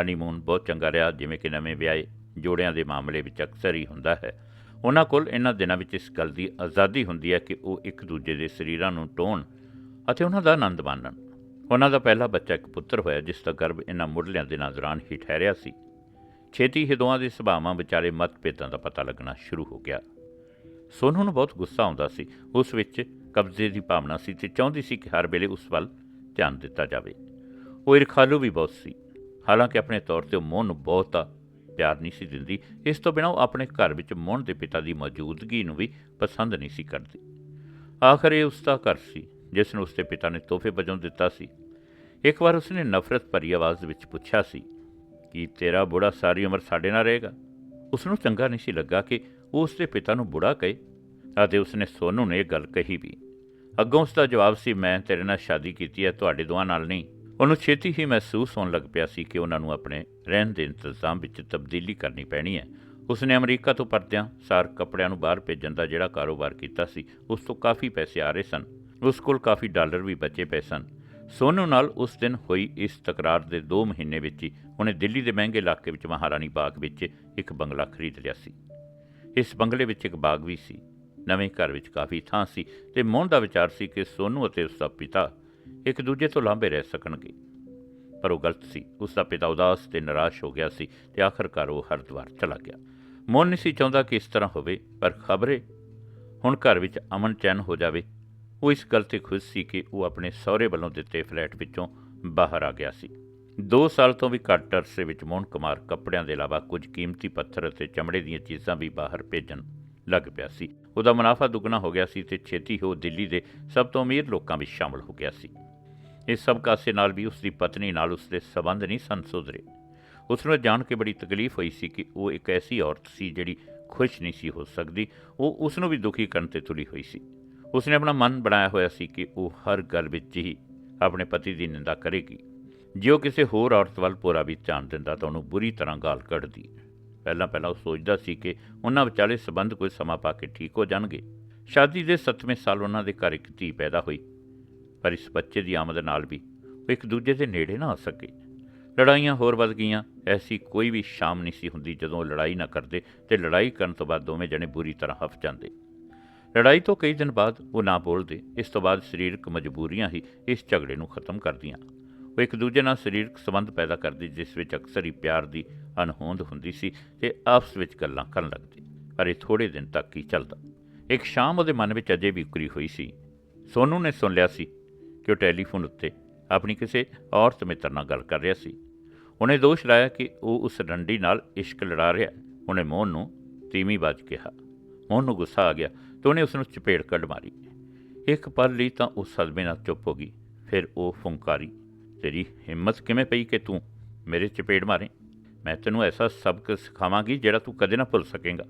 ਹਨੀਮੂਨ ਬਹੁਤ ਚੰਗਾ ਰਿਹਾ, ਜਿਵੇਂ ਕਿ ਨਵੇਂ ਵਿਆਹੇ ਜੋੜਿਆਂ ਦੇ ਮਾਮਲੇ ਵਿੱਚ ਅਕਸਰ ਹੀ ਹੁੰਦਾ ਹੈ। ਉਹਨਾਂ ਕੋਲ ਇਹਨਾਂ ਦਿਨਾਂ ਵਿੱਚ ਇਸ ਗੱਲ ਦੀ ਆਜ਼ਾਦੀ ਹੁੰਦੀ ਹੈ ਕਿ ਉਹ ਇੱਕ ਦੂਜੇ ਦੇ ਸਰੀਰਾਂ ਨੂੰ ਟੋਣ ਅਤੇ ਉਹਨਾਂ ਦਾ ਆਨੰਦ ਮਾਣਨ। ਉਹਨਾਂ ਦਾ ਪਹਿਲਾ ਬੱਚਾ ਇੱਕ ਪੁੱਤਰ ਹੋਇਆ, ਜਿਸ ਦਾ ਗਰਭ ਇਹਨਾਂ ਮੁੱਢਲਿਆਂ ਦਿਨਾਂ ਦੌਰਾਨ ਹੀ ਠਹਿਰਿਆ ਸੀ। ਛੇਤੀ ਹੀ ਦੋਵਾਂ ਦੇ ਸੁਭਾਵਾਂ ਵਿਚਾਲੇ ਮਤਭੇਦਾਂ ਦਾ ਪਤਾ ਲੱਗਣਾ ਸ਼ੁਰੂ ਹੋ ਗਿਆ। ਸੋਨੂ ਨੂੰ ਬਹੁਤ ਗੁੱਸਾ ਆਉਂਦਾ ਸੀ। ਉਸ ਵਿੱਚ ਕਬਜ਼ੇ ਦੀ ਭਾਵਨਾ ਸੀ ਤੇ ਚਾਹੁੰਦੀ ਸੀ ਕਿ ਹਰ ਵੇਲੇ ਉਸ ਵੱਲ ਧਿਆਨ ਦਿੱਤਾ ਜਾਵੇ। ਉਹ ਇਰਖਾਲੂ ਵੀ ਬਹੁਤ ਸੀ। ਹਾਲਾਂਕਿ ਆਪਣੇ ਤੌਰ ਤੇ ਉਹ ਮੋਹਨ ਨੂੰ ਬਹੁਤਾ ਪਿਆਰ ਨਹੀਂ ਸੀ ਦਿੰਦੀ। ਇਸ ਤੋਂ ਬਿਨਾਂ ਉਹ ਆਪਣੇ ਘਰ ਵਿੱਚ ਮੋਹਨ ਦੇ ਪਿਤਾ ਦੀ ਮੌਜੂਦਗੀ ਨੂੰ ਵੀ ਪਸੰਦ ਨਹੀਂ ਸੀ ਕਰਦੀ। ਆਖਰ ਇਹ ਉਸ ਦਾ ਘਰ ਸੀ, ਜਿਸ ਨੂੰ ਉਸਦੇ ਪਿਤਾ ਨੇ ਤੋਹਫੇ ਵਜੋਂ ਦਿੱਤਾ ਸੀ। ਇੱਕ ਵਾਰ ਉਸਨੇ ਨਫ਼ਰਤ ਭਰੀ ਆਵਾਜ਼ ਵਿੱਚ ਪੁੱਛਿਆ ਸੀ ਕਿ ਤੇਰਾ ਬੁੜਾ ਸਾਰੀ ਉਮਰ ਸਾਡੇ ਨਾਲ ਰਹੇਗਾ? ਉਸ ਨੂੰ ਚੰਗਾ ਨਹੀਂ ਸੀ ਲੱਗਾ ਕਿ ਉਹ ਉਸਦੇ ਪਿਤਾ ਨੂੰ ਬੁੜਾ ਕਹੇ ਅਤੇ ਉਸਨੇ ਸੋਨੂ ਨੇ ਇਹ ਗੱਲ ਕਹੀ ਵੀ ਅੱਗੋਂ ਉਸ ਦਾ ਜਵਾਬ ਸੀ, ਮੈਂ ਤੇਰੇ ਨਾਲ ਸ਼ਾਦੀ ਕੀਤੀ ਹੈ, ਤੁਹਾਡੇ ਦੋਵਾਂ ਨਾਲ ਨਹੀਂ। ਉਹਨੂੰ ਛੇਤੀ ਹੀ ਮਹਿਸੂਸ ਹੋਣ ਲੱਗ ਪਿਆ ਸੀ ਕਿ ਉਹਨਾਂ ਨੂੰ ਆਪਣੇ ਰਹਿਣ ਦੇ ਇੰਤਜ਼ਾਮ ਵਿੱਚ ਤਬਦੀਲੀ ਕਰਨੀ ਪੈਣੀ ਹੈ। ਉਸਨੇ ਅਮਰੀਕਾ ਤੋਂ ਪਰਤਿਆਂ ਸਾਰ ਕੱਪੜਿਆਂ ਨੂੰ ਬਾਹਰ ਭੇਜਣ ਦਾ ਜਿਹੜਾ ਕਾਰੋਬਾਰ ਕੀਤਾ ਸੀ, ਉਸ ਤੋਂ ਕਾਫੀ ਪੈਸੇ ਆ ਰਹੇ ਸਨ। ਉਸ ਕੋਲ ਕਾਫੀ ਡਾਲਰ ਵੀ ਬਚੇ ਪਏ ਸਨ। ਸੋਨੂ ਨਾਲ ਉਸ ਦਿਨ ਹੋਈ ਇਸ ਤਕਰਾਰ ਦੇ 2 ਮਹੀਨੇ ਵਿੱਚ ਹੀ ਉਹਨੇ ਦਿੱਲੀ ਦੇ ਮਹਿੰਗੇ ਇਲਾਕੇ ਵਿੱਚ ਮਹਾਰਾਣੀ ਬਾਗ ਵਿੱਚ ਇੱਕ ਬੰਗਲਾ ਖਰੀਦ ਲਿਆ ਸੀ। ਇਸ ਬੰਗਲੇ ਵਿੱਚ ਇੱਕ ਬਾਗ ਵੀ ਸੀ। ਨਵੇਂ ਘਰ ਵਿੱਚ ਕਾਫੀ ਥਾਂ ਸੀ ਤੇ ਮੋਹਨ ਦਾ ਵਿਚਾਰ ਸੀ ਕਿ ਸੋਨੂ ਅਤੇ ਉਸ ਦਾ ਪਿਤਾ ਇੱਕ ਦੂਜੇ ਤੋਂ ਲਾਂਭੇ ਰਹਿ ਸਕਣਗੇ। ਪਰ ਉਹ ਗਲਤ ਸੀ। ਉਸ ਦਾ ਪਿਤਾ ਉਦਾਸ ਤੇ ਨਿਰਾਸ਼ ਹੋ ਗਿਆ ਸੀ ਤੇ ਆਖਰਕਾਰ ਉਹ ਹਰਿਦੁਆਰ ਚਲਾ ਗਿਆ। ਮੋਹਨ ਨਹੀਂ ਸੀ ਚਾਹੁੰਦਾ ਕਿ ਇਸ ਤਰ੍ਹਾਂ ਹੋਵੇ, ਪਰ ਖਬਰੇ ਹੁਣ ਘਰ ਵਿੱਚ ਅਮਨ ਚੈਨ ਹੋ ਜਾਵੇ। ਉਹ ਇਸ ਗੱਲ ਤੇ ਖੁਸ਼ ਸੀ ਕਿ ਉਹ ਆਪਣੇ ਸਹੁਰੇ ਵੱਲੋਂ ਦਿੱਤੇ ਫਲੈਟ ਵਿੱਚੋਂ ਬਾਹਰ ਆ ਗਿਆ ਸੀ। 2 ਸਾਲ ਤੋਂ ਵੀ ਘੱਟ ਅਰਸੇ ਵਿੱਚ ਮੋਹਨ ਕੁਮਾਰ ਕੱਪੜਿਆਂ ਦੇ ਇਲਾਵਾ ਕੁਝ ਕੀਮਤੀ ਪੱਥਰ ਅਤੇ ਚਮੜੇ ਦੀਆਂ ਚੀਜ਼ਾਂ ਵੀ ਬਾਹਰ ਭੇਜਣ ਲੱਗ ਪਿਆ ਸੀ। ਉਹਦਾ ਮੁਨਾਫਾ ਦੁੱਗਣਾ ਹੋ ਗਿਆ ਸੀ ਤੇ ਛੇਤੀ ਹੀ ਉਹ ਦਿੱਲੀ ਦੇ ਸਭ ਤੋਂ ਅਮੀਰ ਲੋਕਾਂ ਵਿੱਚ ਸ਼ਾਮਲ ਹੋ ਗਿਆ ਸੀ। ਇਸ ਸਭ ਕਾਸੇ ਨਾਲ ਵੀ ਉਸ ਦੀ ਪਤਨੀ ਨਾਲ ਉਸ ਦੇ ਸਬੰਧ ਨਹੀਂ ਸਨ ਸੁਧਰੇ। ਉਸ ਨੂੰ ਇਹ ਜਾਣ ਕੇ ਬੜੀ ਤਕਲੀਫ ਹੋਈ ਸੀ ਕਿ ਉਹ ਇੱਕ ਐਸੀ ਔਰਤ ਸੀ ਜਿਹੜੀ ਖੁਸ਼ ਨਹੀਂ ਸੀ ਹੋ ਸਕਦੀ, ਉਹ ਉਸ ਨੂੰ ਵੀ ਦੁਖੀ ਕਰਨ ਤੇ ਤੁਲੀ ਹੋਈ ਸੀ। ਉਸਨੇ ਆਪਣਾ ਮਨ ਬਣਾਇਆ ਹੋਇਆ ਸੀ ਕਿ ਉਹ ਹਰ ਗੱਲ ਵਿੱਚ ਹੀ ਆਪਣੇ ਪਤੀ ਦੀ ਨਿੰਦਾ ਕਰੇਗੀ। ਜੇ ਉਹ ਕਿਸੇ ਹੋਰ ਔਰਤ ਵੱਲ ਪੂਰਾ ਵੀ ਧਿਆਨ ਦਿੰਦਾ ਤਾਂ ਉਹਨੂੰ ਬੁਰੀ ਤਰ੍ਹਾਂ ਗਾਲ ਕੱਢਦੀ। ਪਹਿਲਾਂ ਪਹਿਲਾਂ ਉਹ ਸੋਚਦਾ ਸੀ ਕਿ ਉਹਨਾਂ ਵਿਚਾਲੇ ਸਬੰਧ ਕੋਈ ਸਮਾਂ ਪਾ ਕੇ ਠੀਕ ਹੋ ਜਾਣਗੇ। ਸ਼ਾਦੀ ਦੇ 7ਵੇਂ ਸਾਲ ਉਹਨਾਂ ਦੇ ਘਰ ਇੱਕ ਧੀ ਪੈਦਾ ਹੋਈ, ਪਰ ਇਸ ਬੱਚੇ ਦੀ ਆਮਦ ਨਾਲ ਵੀ ਉਹ ਇੱਕ ਦੂਜੇ ਦੇ ਨੇੜੇ ਨਾ ਆ ਸਕੇ। ਲੜਾਈਆਂ ਹੋਰ ਵੱਧ ਗਈਆਂ, ਐਸੀ ਕੋਈ ਵੀ ਸ਼ਾਮ ਨਹੀਂ ਸੀ ਹੁੰਦੀ ਜਦੋਂ ਉਹ ਲੜਾਈ ਨਾ ਕਰਦੇ ਤੇ ਲੜਾਈ ਕਰਨ ਤੋਂ ਬਾਅਦ ਦੋਵੇਂ ਜਣੇ ਬੁਰੀ ਤਰ੍ਹਾਂ ਹਫ ਜਾਂਦੇ। ਲੜਾਈ ਤੋਂ ਕਈ ਦਿਨ ਬਾਅਦ ਉਹ ਨਾ ਬੋਲਦੇ, ਇਸ ਤੋਂ ਬਾਅਦ ਸਰੀਰਕ ਮਜਬੂਰੀਆਂ ਹੀ ਇਸ ਝਗੜੇ ਨੂੰ ਖਤਮ ਕਰਦੀਆਂ। ਉਹ ਇੱਕ ਦੂਜੇ ਨਾਲ ਸਰੀਰਕ ਸੰਬੰਧ ਪੈਦਾ ਕਰਦੇ, ਜਿਸ ਵਿੱਚ ਅਕਸਰ ਹੀ ਪਿਆਰ ਦੀ ਅਣਹੋਂਦ ਹੁੰਦੀ ਸੀ ਤੇ ਆਪਸ ਵਿੱਚ ਗੱਲਾਂ ਕਰਨ ਲੱਗਦੇ, ਪਰ ਇਹ ਥੋੜੇ ਦਿਨ ਤੱਕ ਹੀ ਚੱਲਦਾ। ਇੱਕ ਸ਼ਾਮ ਉਹਦੇ ਮਨ ਵਿੱਚ ਅਜੇ ਵੀ ਉਕਰੀ ਹੋਈ ਸੀ। ਸੋਨੂ ਨੇ ਸੁਣ ਲਿਆ ਸੀ ਕਿ ਉਹ ਟੈਲੀਫੋਨ ਉੱਤੇ ਆਪਣੀ ਕਿਸੇ ਔਰਤ ਮਿੱਤਰ ਨਾਲ ਗੱਲ ਕਰ ਰਿਹਾ ਸੀ। ਉਹਨੇ ਦੋਸ਼ ਲਾਇਆ ਕਿ ਉਹ ਉਸ ਡੰਡੀ ਨਾਲ ਇਸ਼ਕ ਲੜਾ ਰਿਹਾ। ਉਹਨੇ ਮੋਹਨ ਨੂੰ ਤੀਵੀਂ ਬਾਜ ਕਿਹਾ। ਮੋਹਨ ਨੂੰ ਗੁੱਸਾ ਆ ਗਿਆ ਤੇ ਉਹਨੇ ਉਸ ਨੂੰ ਚਪੇੜ ਕੱਢ ਮਾਰੀ। ਇੱਕ ਪਲ ਲਈ ਤਾਂ ਉਹ ਸਦਮੇ ਨਾਲ ਚੁੱਪ ਹੋ ਗਈ। ਫਿਰ ਉਹ ਫੁੰਕਾਰੀ, ਤੇਰੀ ਹਿੰਮਤ ਕਿਵੇਂ ਪਈ ਕਿ ਤੂੰ ਮੇਰੇ ਚਪੇੜ ਮਾਰੇ? ਮੈਂ ਤੈਨੂੰ ਐਸਾ ਸਬਕ ਸਿਖਾਵਾਂਗੀ ਜਿਹੜਾ ਤੂੰ ਕਦੇ ਨਾ ਭੁੱਲ ਸਕੇਂਗਾ।